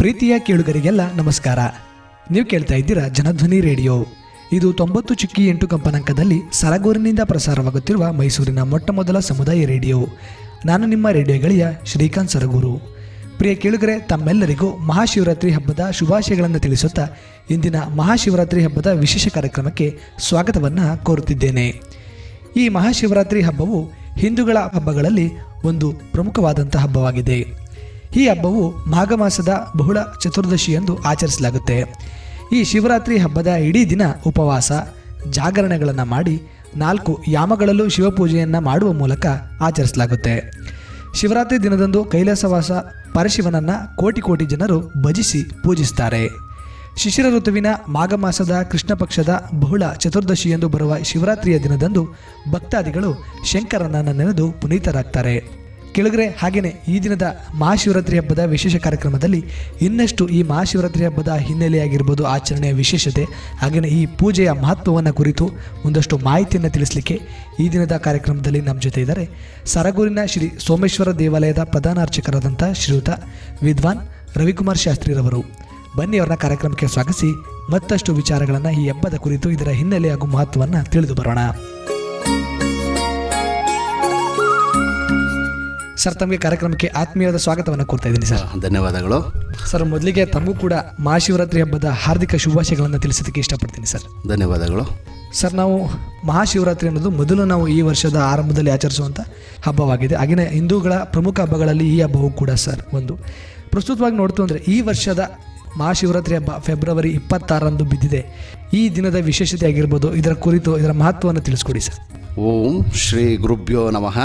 ಪ್ರೀತಿಯ ಕೇಳುಗರಿಗೆಲ್ಲ ನಮಸ್ಕಾರ. ನೀವು ಕೇಳ್ತಾ ಇದ್ದೀರಾ ಜನಧ್ವನಿ ರೇಡಿಯೋ. ಇದು ತೊಂಬತ್ತು ಚುಕ್ಕಿ ಎಂಟು ಕಂಪನಾಂಕದಲ್ಲಿ ಸರಗೂರಿನಿಂದ ಪ್ರಸಾರವಾಗುತ್ತಿರುವ ಮೈಸೂರಿನ ಮೊಟ್ಟ ಮೊದಲ ಸಮುದಾಯ ರೇಡಿಯೋ. ನಾನು ನಿಮ್ಮ ರೇಡಿಯೋ ಗೆಳೆಯ ಶ್ರೀಕಾಂತ್ ಸರಗೂರು. ಪ್ರಿಯ ಕೇಳುಗರೆ, ತಮ್ಮೆಲ್ಲರಿಗೂ ಮಹಾಶಿವರಾತ್ರಿ ಹಬ್ಬದ ಶುಭಾಶಯಗಳನ್ನು ತಿಳಿಸುತ್ತಾ ಇಂದಿನ ಮಹಾಶಿವರಾತ್ರಿ ಹಬ್ಬದ ವಿಶೇಷ ಕಾರ್ಯಕ್ರಮಕ್ಕೆ ಸ್ವಾಗತವನ್ನು ಕೋರುತ್ತಿದ್ದೇನೆ. ಈ ಮಹಾಶಿವರಾತ್ರಿ ಹಬ್ಬವು ಹಿಂದೂಗಳ ಹಬ್ಬಗಳಲ್ಲಿ ಒಂದು ಪ್ರಮುಖವಾದಂಥ ಹಬ್ಬವಾಗಿದೆ. ಈ ಹಬ್ಬವು ಮಾಘ ಮಾಸದ ಬಹುಳ ಚತುರ್ದಶಿಯೆಂದು ಆಚರಿಸಲಾಗುತ್ತೆ. ಈ ಶಿವರಾತ್ರಿ ಹಬ್ಬದ ಇಡೀ ದಿನ ಉಪವಾಸ, ಜಾಗರಣೆಗಳನ್ನು ಮಾಡಿ ನಾಲ್ಕು ಯಾಮಗಳಲ್ಲೂ ಶಿವಪೂಜೆಯನ್ನು ಮಾಡುವ ಮೂಲಕ ಆಚರಿಸಲಾಗುತ್ತೆ. ಶಿವರಾತ್ರಿ ದಿನದಂದು ಕೈಲಾಸವಾಸ ಪರಶಿವನನ್ನು ಕೋಟಿ ಕೋಟಿ ಜನರು ಭಜಿಸಿ ಪೂಜಿಸ್ತಾರೆ. ಶಿಶಿರ ಋತುವಿನ ಮಾಘ ಮಾಸದ ಕೃಷ್ಣ ಪಕ್ಷದ ಬಹುಳ ಚತುರ್ದಶಿಯೆಂದು ಬರುವ ಶಿವರಾತ್ರಿಯ ದಿನದಂದು ಭಕ್ತಾದಿಗಳು ಶಂಕರನನ್ನು ನೆನೆದು ಪುನೀತರಾಗ್ತಾರೆ. ಕೆಳಗರೆ ಹಾಗೆಯೇ ಈ ದಿನದ ಮಹಾಶಿವರಾತ್ರಿ ಹಬ್ಬದ ವಿಶೇಷ ಕಾರ್ಯಕ್ರಮದಲ್ಲಿ ಇನ್ನಷ್ಟು ಈ ಮಹಾಶಿವರಾತ್ರಿ ಹಬ್ಬದ ಹಿನ್ನೆಲೆಯಾಗಿರ್ಬೋದು ಆಚರಣೆಯ ವಿಶೇಷತೆ ಹಾಗೆಯೇ ಈ ಪೂಜೆಯ ಮಹತ್ವವನ್ನು ಕುರಿತು ಒಂದಷ್ಟು ಮಾಹಿತಿಯನ್ನು ತಿಳಿಸಲಿಕ್ಕೆ ಈ ದಿನದ ಕಾರ್ಯಕ್ರಮದಲ್ಲಿ ನಮ್ಮ ಜೊತೆ ಇದ್ದಾರೆ. ಸರಗೂರಿನ ಶ್ರೀ ಸೋಮೇಶ್ವರ ದೇವಾಲಯದ ಪ್ರಧಾನ ಅರ್ಚಕರಾದಂಥ ಶ್ರೀಯುತ ವಿದ್ವಾನ್ ರವಿಕುಮಾರ್ ಶಾಸ್ತ್ರಿರವರು. ಬನ್ನಿ ಅವರನ್ನ ಕಾರ್ಯಕ್ರಮಕ್ಕೆ ಸ್ವಾಗತಿಸಿ, ಮತ್ತಷ್ಟು ವಿಚಾರಗಳನ್ನು ಈ ಹಬ್ಬದ ಕುರಿತು ಇದರ ಹಿನ್ನೆಲೆ ಹಾಗೂ ಮಹತ್ವವನ್ನು ತಿಳಿದು ಬರೋಣ. ಸರ್ ತಮಗೆ ಕಾರ್ಯಕ್ರಮಕ್ಕೆ ಆತ್ಮೀಯವಾದ ಸ್ವಾಗತವನ್ನು ಕೊಡ್ತಾ ಇದ್ದೀನಿ ಸರ್. ಧನ್ಯವಾದಗಳು. ಸರ್ ಮೊದಲಿಗೆ ತಮಗೂ ಕೂಡ ಮಹಾಶಿವರಾತ್ರಿ ಹಬ್ಬದ ಹಾರ್ದಿಕ ಶುಭಾಶಯಗಳನ್ನು ತಿಳಿಸೋದಕ್ಕೆ ಇಷ್ಟಪಡ್ತೀನಿ ಸರ್. ಧನ್ಯವಾದಗಳು. ಸರ್ ನಾವು ಮಹಾಶಿವರಾತ್ರಿ ಅನ್ನೋದು ಮೊದಲು ನಾವು ಈ ವರ್ಷದ ಆರಂಭದಲ್ಲಿ ಆಚರಿಸುವಂಥ ಹಬ್ಬವಾಗಿದೆ. ಆಗಿನ ಹಿಂದೂಗಳ ಪ್ರಮುಖ ಹಬ್ಬಗಳಲ್ಲಿ ಈ ಹಬ್ಬವೂ ಕೂಡ ಸರ್ ಒಂದು. ಪ್ರಸ್ತುತವಾಗಿ ನೋಡ್ತು ಅಂದರೆ ಈ ವರ್ಷದ ಮಹಾಶಿವರಾತ್ರಿ ಹಬ್ಬ ಫೆಬ್ರವರಿ ಇಪ್ಪತ್ತಾರರಂದು ಬಿದ್ದಿದೆ. ಈ ದಿನದ ವಿಶೇಷತೆ ಆಗಿರ್ಬೋದು ಇದರ ಕುರಿತು ಇದರ ಮಹತ್ವವನ್ನು ತಿಳಿಸ್ಕೊಡಿ ಸರ್. ಓಂ ಶ್ರೀ ಗುರುಭ್ಯೋ ನಮಃ.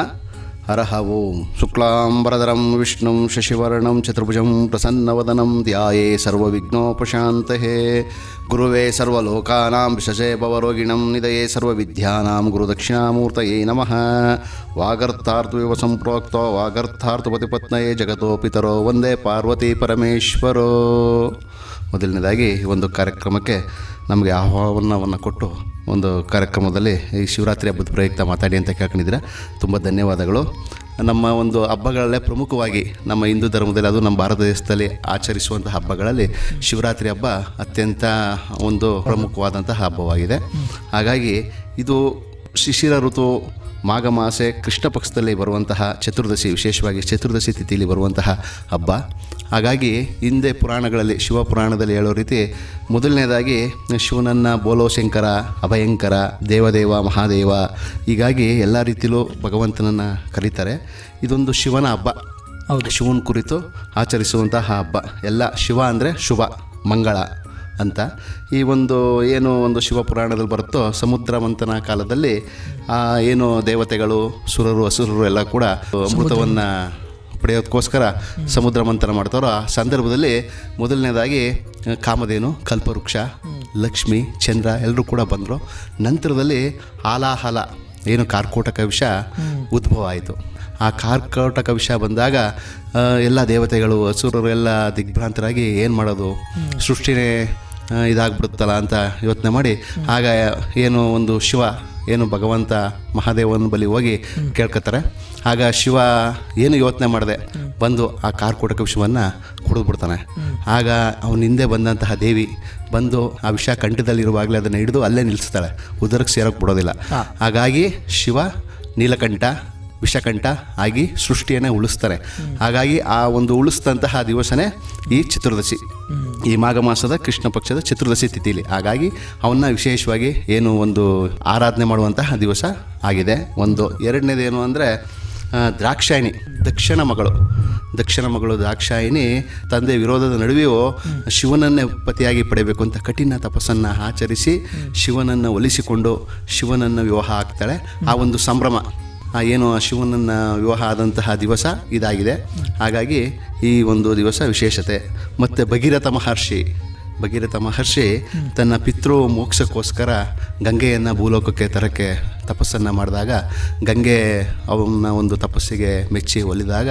ಹರಹ ಓಂ ಶುಕ್ಲಾಂಬರಧರಂ ವಿಷ್ಣುಂ ಶಶಿವರ್ಣಂ ಚತುರ್ಭುಜಂ ಪ್ರಸನ್ನವದನಂ ಧ್ಯಾಯೇ ಸರ್ವವಿಘ್ನೋಪಶಾಂತಹೇ ಗುರುವೇ ಸರ್ವಲೋಕಾನಾಂ ವಿಶಜೇ ಭವರೋಗಿಣಂ ನಿಧಯೇ ಸರ್ವವಿದ್ಯಾನಾಂ ಗುರುದಕ್ಷಿಣಾಮೂರ್ತಯೇ ನಮಃ ವಾಗರ್ಥಾರ್ಥವಿವ ಸಂಪ್ರೋಕ್ತೋ ವಾಗರ್ಥಾರ್ಥಪತಿಪತ್ನಯೇ ಜಗತೋ ಪಿತರೋ ವಂದೇ ಪಾರ್ವತಿ ಪರಮೇಶ್ವರೋ ಮೊದಲನೇದಾಗಿ ಒಂದು ಕಾರ್ಯಕ್ರಮಕ್ಕೆ ನಮಗೆ ಆಹ್ವಾನವನ್ನು ಕೊಟ್ಟು ಒಂದು ಕಾರ್ಯಕ್ರಮದಲ್ಲಿ ಈ ಶಿವರಾತ್ರಿ ಹಬ್ಬದ ಪ್ರಯುಕ್ತ ಮಾತಾಡಿ ಅಂತ ಕೇಳ್ಕೊಂಡಿದ್ದೀರಾ. ತುಂಬ ಧನ್ಯವಾದಗಳು. ನಮ್ಮ ಒಂದು ಹಬ್ಬಗಳಲ್ಲೇ ಪ್ರಮುಖವಾಗಿ ನಮ್ಮ ಹಿಂದೂ ಧರ್ಮದಲ್ಲಿ ಅದು ನಮ್ಮ ಭಾರತ ದೇಶದಲ್ಲಿ ಆಚರಿಸುವಂಥ ಹಬ್ಬಗಳಲ್ಲಿ ಶಿವರಾತ್ರಿ ಹಬ್ಬ ಅತ್ಯಂತ ಒಂದು ಪ್ರಮುಖವಾದಂತಹ ಹಬ್ಬವಾಗಿದೆ. ಹಾಗಾಗಿ ಇದು ಶಿಶಿರ ಋತು, ಮಾಘ ಮಾಸೆ, ಕೃಷ್ಣ ಪಕ್ಷದಲ್ಲಿ ಬರುವಂತಹ ಚತುರ್ದಶಿ, ವಿಶೇಷವಾಗಿ ಚತುರ್ದಶಿ ತಿಥಿಯಲ್ಲಿ ಬರುವಂತಹ ಹಬ್ಬ. ಹಾಗಾಗಿ ಹಿಂದೆ ಪುರಾಣಗಳಲ್ಲಿ ಶಿವಪುರಾಣದಲ್ಲಿ ಹೇಳೋ ರೀತಿ ಮೊದಲನೇದಾಗಿ ಶಿವನನ್ನು ಬೋಲೋ ಶಂಕರ ಅಭಯಂಕರ ದೇವದೇವ ಮಹಾದೇವ ಹೀಗಾಗಿ ಎಲ್ಲ ರೀತಿಯಲ್ಲೂ ಭಗವಂತನನ್ನು ಕರೀತಾರೆ. ಇದೊಂದು ಶಿವನ ಹಬ್ಬ. ಹೌದು. ಶಿವನ ಕುರಿತು ಆಚರಿಸುವಂತಹ ಹಬ್ಬ. ಎಲ್ಲ ಶಿವ ಅಂದರೆ ಶುಭ ಮಂಗಳ ಅಂತ. ಈ ಒಂದು ಏನು ಒಂದು ಶಿವಪುರಾಣದಲ್ಲಿ ಬರುತ್ತೋ ಸಮುದ್ರ ಮಂಥನ ಕಾಲದಲ್ಲಿ ಏನು ದೇವತೆಗಳು ಸುರರು ಅಸುರರು ಎಲ್ಲ ಕೂಡ ಅಮೃತವನ್ನು ಪಡೆಯೋದಕ್ಕೋಸ್ಕರ ಸಮುದ್ರ ಮಂಥನ ಮಾಡ್ತಾರೋ ಆ ಸಂದರ್ಭದಲ್ಲಿ ಮೊದಲನೇದಾಗಿ ಕಾಮಧೇನು, ಕಲ್ಪವೃಕ್ಷ, ಲಕ್ಷ್ಮಿ, ಚಂದ್ರ ಎಲ್ಲರೂ ಕೂಡ ಬಂದರು. ನಂತರದಲ್ಲಿ ಹಾಲಾಹಲ, ಏನು ಕಾರ್ಕೋಟಕ ವಿಷ ಉದ್ಭವ ಆಯಿತು. ಆ ಕಾರ್ಕೋಟಕ ವಿಷ ಬಂದಾಗ ಎಲ್ಲ ದೇವತೆಗಳು ಹಸುರರು ಎಲ್ಲ ದಿಗ್ಭ್ರಾಂತರಾಗಿ ಏನು ಮಾಡೋದು? ಸೃಷ್ಟಿನೇ ಇದಾಗ್ಬಿಡುತ್ತಲ್ಲ ಅಂತ ಯೋಚನೆ ಮಾಡಿ, ಆಗ ಏನು ಒಂದು ಶಿವ ಏನು ಭಗವಂತ ಮಹಾದೇವನ ಬಳಿ ಹೋಗಿ ಕೇಳ್ಕೊತಾರೆ. ಆಗ ಶಿವ ಏನು ಯೋಚನೆ ಮಾಡಿದೆ ಬಂದು ಆ ಕಾರ್ಕೋಟಕ ವಿಷವನ್ನು ಕುಡಿದ್ಬಿಡ್ತಾನೆ ಆಗ ಅವನ ಹಿಂದೆ ಬಂದಂತಹ ದೇವಿ ಬಂದು ಆ ವಿಷ ಕಂಠದಲ್ಲಿರುವಾಗಲೇ ಅದನ್ನು ಹಿಡಿದು ಅಲ್ಲೇ ನಿಲ್ಲಿಸ್ತಾಳೆ. ಉದರಕ್ಕೆ ಸೇರೋಕ್ಕೆ ಬಿಡೋದಿಲ್ಲ. ಹಾಗಾಗಿ ಶಿವ ನೀಲಕಂಠ ವಿಷಕಂಠ ಆಗಿ ಸೃಷ್ಟಿಯನ್ನೇ ಉಳಿಸ್ತಾರೆ. ಹಾಗಾಗಿ ಆ ಒಂದು ಉಳಿಸಿದಂತಹ ದಿವಸನೇ ಈ ಚತುರ್ದಶಿ. ಈ ಮಾಘ ಮಾಸದ ಕೃಷ್ಣ ಪಕ್ಷದ ಚತುರ್ದಶಿ ತಿಥಿಲಿ. ಹಾಗಾಗಿ ಅವನ್ನ ವಿಶೇಷವಾಗಿ ಏನು ಒಂದು ಆರಾಧನೆ ಮಾಡುವಂತಹ ದಿವಸ ಆಗಿದೆ. ಒಂದು ಎರಡನೇದೇನು ಅಂದರೆ ದ್ರಾಕ್ಷಾಯಿಣಿ, ದಕ್ಷಿಣ ಮಗಳು. ದಕ್ಷಿಣ ಮಗಳು ದ್ರಾಕ್ಷಾಯಿನಿ ತಂದೆ ವಿರೋಧದ ನಡುವೆಯೂ ಶಿವನನ್ನೇ ಪತಿಯಾಗಿ ಪಡೆಯಬೇಕು ಅಂತ ಕಠಿಣ ತಪಸ್ಸನ್ನು ಆಚರಿಸಿ ಶಿವನನ್ನು ಒಲಿಸಿಕೊಂಡು ಶಿವನನ್ನು ವಿವಾಹ ಆಗ್ತಾಳೆ. ಆ ಒಂದು ಸಂಭ್ರಮ. ಏನು ಶಿವನನ್ನ ವಿವಾಹ ಆದಂತಹ ದಿವಸ ಇದಾಗಿದೆ. ಹಾಗಾಗಿ ಈ ಒಂದು ದಿವಸ ವಿಶೇಷತೆ. ಮತ್ತು ಭಗೀರಥ ಮಹರ್ಷಿ. ಭಗೀರಥ ಮಹರ್ಷಿ ತನ್ನ ಪಿತೃ ಮೋಕ್ಷಕ್ಕೋಸ್ಕರ ಗಂಗೆಯನ್ನು ಭೂಲೋಕಕ್ಕೆ ತರಕ್ಕೆ ತಪಸ್ಸನ್ನು ಮಾಡಿದಾಗ, ಗಂಗೆ ಅವನ ಒಂದು ತಪಸ್ಸಿಗೆ ಮೆಚ್ಚಿ ಒಲಿದಾಗ,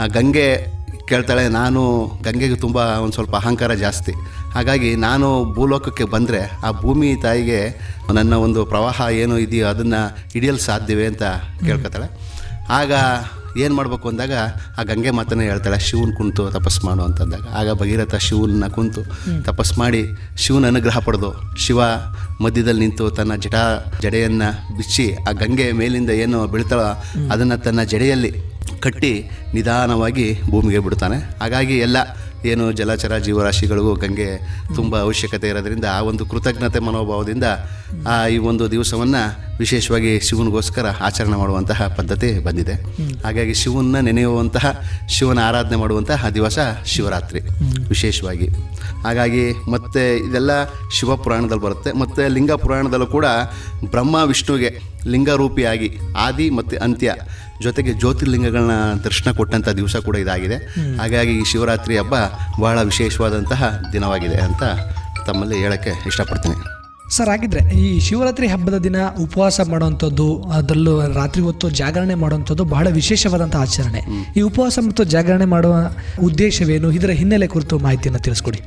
ಆ ಗಂಗೆ ಕೇಳ್ತಾಳೆ ನಾನು ಗಂಗೆಗೆ ತುಂಬ ಒಂದು ಸ್ವಲ್ಪ ಅಹಂಕಾರ ಜಾಸ್ತಿ. ಹಾಗಾಗಿ ನಾನು ಭೂಲೋಕಕ್ಕೆ ಬಂದರೆ ಆ ಭೂಮಿ ತಾಯಿಗೆ ನನ್ನ ಒಂದು ಪ್ರವಾಹ ಏನು ಇದೆಯೋ ಅದನ್ನು ಹಿಡಿಯಲು ಸಾಧ್ಯವೇ ಅಂತ ಕೇಳ್ಕೊತಾಳೆ. ಆಗ ಏನು ಮಾಡಬೇಕು ಅಂದಾಗ ಆ ಗಂಗೆ ಮಾತನ್ನು ಹೇಳ್ತಾಳೆ ಶಿವನ್ ಕುಂತು ತಪಸ್ ಮಾಡು ಅಂತಂದಾಗ ಆಗ ಭಗೀರಥ ಶಿವನ ಕುಂತು ತಪಸ್ ಮಾಡಿ ಶಿವನ ಅನುಗ್ರಹ ಪಡೆದು ಶಿವ ಮಧ್ಯದಲ್ಲಿ ನಿಂತು ತನ್ನ ಜಟಾ ಜಡೆಯನ್ನು ಬಿಚ್ಚಿ ಆ ಗಂಗೆ ಮೇಲಿಂದ ಏನು ಬೀಳ್ತಾಳೋ ಅದನ್ನು ತನ್ನ ಜಡೆಯಲ್ಲಿ ಕಟ್ಟಿ ನಿಧಾನವಾಗಿ ಭೂಮಿಗೆ ಬಿಡ್ತಾನೆ. ಹಾಗಾಗಿ ಎಲ್ಲ ಏನು ಜಲಚರ ಜೀವರಾಶಿಗಳಿಗೂ ಗಂಗೆ ತುಂಬ ಅವಶ್ಯಕತೆ ಇರೋದ್ರಿಂದ ಆ ಒಂದು ಕೃತಜ್ಞತೆ ಮನೋಭಾವದಿಂದ ಆ ಈ ಒಂದು ದಿವಸವನ್ನು ವಿಶೇಷವಾಗಿ ಶಿವನಿಗೋಸ್ಕರ ಆಚರಣೆ ಮಾಡುವಂತಹ ಪದ್ಧತಿ ಬಂದಿದೆ. ಹಾಗಾಗಿ ಶಿವನ ನೆನೆಯುವಂತಹ, ಶಿವನ ಆರಾಧನೆ ಮಾಡುವಂತಹ ದಿವಸ ಶಿವರಾತ್ರಿ ವಿಶೇಷವಾಗಿ. ಹಾಗಾಗಿ ಮತ್ತೆ ಇದೆಲ್ಲ ಶಿವ ಪುರಾಣದಲ್ಲಿ ಬರುತ್ತೆ. ಮತ್ತು ಲಿಂಗ ಪುರಾಣದಲ್ಲೂ ಕೂಡ ಬ್ರಹ್ಮ ವಿಷ್ಣುವಿಗೆ ಲಿಂಗರೂಪಿಯಾಗಿ ಆದಿ ಮತ್ತು ಅಂತ್ಯ ಜೊತೆಗೆ ಜ್ಯೋತಿರ್ಲಿಂಗಗಳನ್ನ ದರ್ಶನ ಕೊಟ್ಟಂಥ ದಿವಸ ಕೂಡ ಇದಾಗಿದೆ. ಹಾಗಾಗಿ ಈ ಶಿವರಾತ್ರಿ ಹಬ್ಬ ಬಹಳ ವಿಶೇಷವಾದಂತಹ ದಿನವಾಗಿದೆ ಅಂತ ತಮ್ಮಲ್ಲಿ ಹೇಳೋಕ್ಕೆ ಇಷ್ಟಪಡ್ತೀನಿ. ಸರ್ ಹಾಗಿದ್ರೆ ಈ ಶಿವರಾತ್ರಿ ಹಬ್ಬದ ದಿನ ಉಪವಾಸ ಮಾಡುವಂಥದ್ದು ಅದರಲ್ಲೂ ರಾತ್ರಿ ಹೊತ್ತು ಜಾಗರಣೆ ಮಾಡುವಂಥದ್ದು ಬಹಳ ವಿಶೇಷವಾದಂಥ ಆಚರಣೆ. ಈ ಉಪವಾಸ ಮತ್ತು ಜಾಗರಣೆ ಮಾಡುವ ಉದ್ದೇಶವೇನು? ಇದರ ಹಿನ್ನೆಲೆ ಕುರಿತು ಮಾಹಿತಿಯನ್ನು ತಿಳಿಸ್ಕೊಡಿ.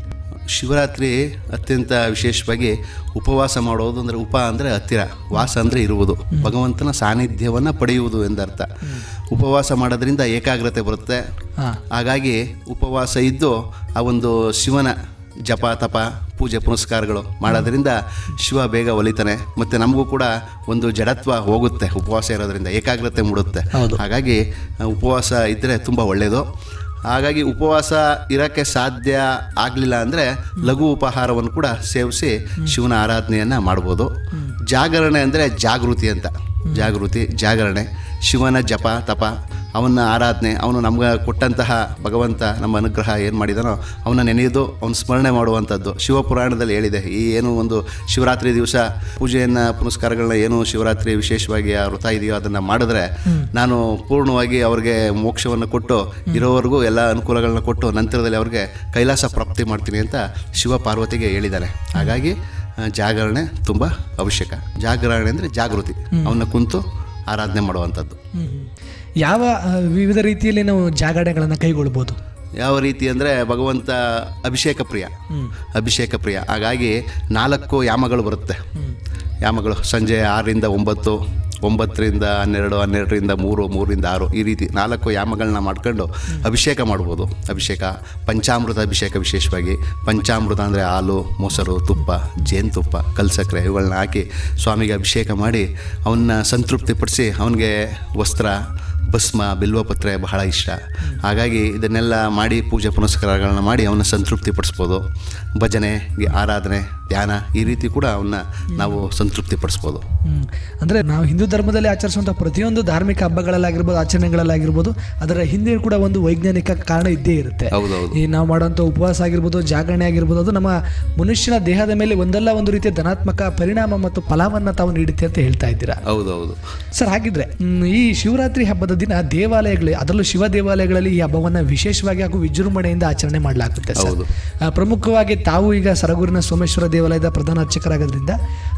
ಶಿವರಾತ್ರಿ ಅತ್ಯಂತ ವಿಶೇಷವಾಗಿ ಉಪವಾಸ ಮಾಡೋದು ಅಂದರೆ ಉಪ ಅಂದರೆ ಹತ್ತಿರ ವಾಸ ಅಂದರೆ ಇರುವುದು. ಭಗವಂತನ ಸಾನ್ನಿಧ್ಯವನ್ನು ಪಡೆಯುವುದು ಎಂದರ್ಥ. ಉಪವಾಸ ಮಾಡೋದ್ರಿಂದ ಏಕಾಗ್ರತೆ ಬರುತ್ತೆ. ಹಾಗಾಗಿ ಉಪವಾಸ ಇದ್ದು ಆ ಒಂದು ಶಿವನ ಜಪ ತಪ ಪೂಜೆ ಪುನಸ್ಕಾರಗಳು ಮಾಡೋದ್ರಿಂದ ಶಿವ ಬೇಗ ಒಲಿತಾನೆ. ಮತ್ತು ನಮಗೂ ಕೂಡ ಒಂದು ಜಡತ್ವ ಹೋಗುತ್ತೆ ಉಪವಾಸ ಇರೋದ್ರಿಂದ ಏಕಾಗ್ರತೆ ಮೂಡುತ್ತೆ. ಹಾಗಾಗಿ ಉಪವಾಸ ಇದ್ದರೆ ತುಂಬ ಒಳ್ಳೆಯದು ಹಾಗಾಗಿ ಉಪವಾಸ ಇರೋಕ್ಕೆ ಸಾಧ್ಯ ಆಗಲಿಲ್ಲ ಅಂದರೆ ಲಘು ಉಪಹಾರವನ್ನು ಕೂಡ ಸೇವಿಸಿ ಶಿವನ ಆರಾಧನೆಯನ್ನು ಮಾಡ್ಬೋದು. ಜಾಗರಣೆ ಅಂದರೆ ಜಾಗೃತಿ ಅಂತ. ಜಾಗೃತಿ, ಜಾಗರಣೆ, ಶಿವನ ಜಪ, ತಪ, ಅವನ ಆರಾಧನೆ, ಅವನು ನಮ್ಗೆ ಕೊಟ್ಟಂತಹ ಭಗವಂತ ನಮ್ಮ ಅನುಗ್ರಹ ಏನು ಮಾಡಿದಾನೋ ಅವನ ನೆನೆಯೋದು ಅವನ ಸ್ಮರಣೆ ಮಾಡುವಂಥದ್ದು ಶಿವಪುರಾಣದಲ್ಲಿ ಹೇಳಿದೆ, ಈ ಏನು ಒಂದು ಶಿವರಾತ್ರಿ ದಿವಸ ಪೂಜೆಯನ್ನು, ಪುನಸ್ಕಾರಗಳನ್ನ ಏನು ಶಿವರಾತ್ರಿ ವಿಶೇಷವಾಗಿ ಆ ವೃತ ಇದೆಯೋ ಅದನ್ನು ಮಾಡಿದ್ರೆ ನಾನು ಪೂರ್ಣವಾಗಿ ಅವ್ರಿಗೆ ಮೋಕ್ಷವನ್ನು ಕೊಟ್ಟು, ಇರೋವರೆಗೂ ಎಲ್ಲ ಅನುಕೂಲಗಳನ್ನ ಕೊಟ್ಟು, ನಂತರದಲ್ಲಿ ಅವ್ರಿಗೆ ಕೈಲಾಸ ಪ್ರಾಪ್ತಿ ಮಾಡ್ತೀನಿ ಅಂತ ಶಿವ ಪಾರ್ವತಿಗೆ ಹೇಳಿದ್ದಾರೆ ಹಾಗಾಗಿ ಜಾಗರಣೆ ತುಂಬ ಅವಶ್ಯಕ. ಜಾಗರಣೆ ಅಂದರೆ ಜಾಗೃತಿ. ಅವನ್ನ ಕುಂತು ಆರಾಧನೆ ಮಾಡುವಂಥದ್ದು. ಯಾವ ವಿವಿಧ ರೀತಿಯಲ್ಲಿ ನಾವು ಜಾಗರಣೆಗಳನ್ನು ಕೈಗೊಳ್ಬೋದು? ಯಾವ ರೀತಿ ಅಂದರೆ ಭಗವಂತ ಅಭಿಷೇಕ ಪ್ರಿಯ. ಅಭಿಷೇಕ ಪ್ರಿಯ. ಹಾಗಾಗಿ ನಾಲ್ಕು ಯಾಮಗಳು ಬರುತ್ತೆ. ಯಾಮಗಳು ಸಂಜೆ ಆರರಿಂದ ಒಂಬತ್ತು ಒಂಬತ್ತರಿಂದ ಹನ್ನೆರಡು, ಹನ್ನೆರಡರಿಂದ ಮೂರು, ಮೂರರಿಂದ ಆರು ಈ ರೀತಿ ನಾಲ್ಕು ಯಾಮಗಳನ್ನ ಮಾಡ್ಕೊಂಡು ಅಭಿಷೇಕ ಮಾಡ್ಬೋದು. ಅಭಿಷೇಕ, ಪಂಚಾಮೃತ ಅಭಿಷೇಕ ವಿಶೇಷವಾಗಿ. ಪಂಚಾಮೃತ ಅಂದರೆ ಹಾಲು, ಮೊಸರು, ತುಪ್ಪ, ಜೇನುತುಪ್ಪ ಕಲ್ಸಕ್ಕರೆ ಇವುಗಳನ್ನ ಹಾಕಿ ಸ್ವಾಮಿಗೆ ಅಭಿಷೇಕ ಮಾಡಿ ಅವನ್ನ ಸಂತೃಪ್ತಿಪಡಿಸಿ ಅವನಿಗೆ ವಸ್ತ್ರ, ಭಸ್ಮ, ಬಿಲ್ವಪತ್ರೆ ಬಹಳ ಇಷ್ಟ. ಹಾಗಾಗಿ ಇದನ್ನೆಲ್ಲ ಮಾಡಿ ಪೂಜೆ ಪುನಸ್ಕಾರಗಳನ್ನ ಮಾಡಿ ಅವನ್ನ ಸಂತೃಪ್ತಿಪಡಿಸ್ಬೋದು. ಭಜನೆ ಆರಾಧನೆ ಧ್ಯಾನ ಈ ರೀತಿ ಕೂಡ ಅವನ್ನ ನಾವು ಸಂತೃಪ್ತಿ ಪಡಿಸ್ಬೋದು ಅಂದ್ರೆ ನಾವು ಹಿಂದೂ ಧರ್ಮದಲ್ಲಿ ಆಚರಿಸುವಂಥ ಪ್ರತಿಯೊಂದು ಧಾರ್ಮಿಕ ಹಬ್ಬಗಳಲ್ಲಾಗಿರ್ಬೋದು ಆಚರಣೆಗಳಲ್ಲಾಗಿರ್ಬೋದು ಅದರ ಹಿಂದೆ ಕೂಡ ಒಂದು ವೈಜ್ಞಾನಿಕ ಕಾರಣ ಇದ್ದೇ ಇರುತ್ತೆ. ಈ ನಾವು ಮಾಡುವಂಥ ಉಪವಾಸ ಆಗಿರ್ಬೋದು ಜಾಗರಣೆ ಆಗಿರ್ಬೋದು ಅದು ನಮ್ಮ ಮನುಷ್ಯನ ದೇಹದ ಮೇಲೆ ಒಂದಲ್ಲ ಒಂದು ರೀತಿಯ ಧನಾತ್ಮಕ ಪರಿಣಾಮ ಮತ್ತು ಫಲವನ್ನು ತಾವು ನೀಡುತ್ತೆ ಅಂತ ಹೇಳ್ತಾ ಇದ್ದೀರಾ? ಹೌದೌದು. ಸರ್ ಹಾಗಿದ್ರೆ ಈ ಶಿವರಾತ್ರಿ ಹಬ್ಬದ ದಿನ ದೇವಾಲಯಗಳು ಅದರಲ್ಲೂ ಶಿವ ದೇವಾಲಯಗಳಲ್ಲಿ ಈ ಹಬ್ಬವನ್ನು ವಿಶೇಷವಾಗಿ ಹಾಗೂ ವಿಜೃಂಭಣೆಯಿಂದ ಆಚರಣೆ ಮಾಡಲಾಗುತ್ತೆ ಹೌದು. ಪ್ರಮುಖವಾಗಿ ತಾವು ಈಗ ಸರಗೂರಿನ ಸೋಮೇಶ್ವರ ದೇವಾಲಯದ ಪ್ರಧಾನ ಅರ್ಚಕರಾಗೋದ್ರಿಂದ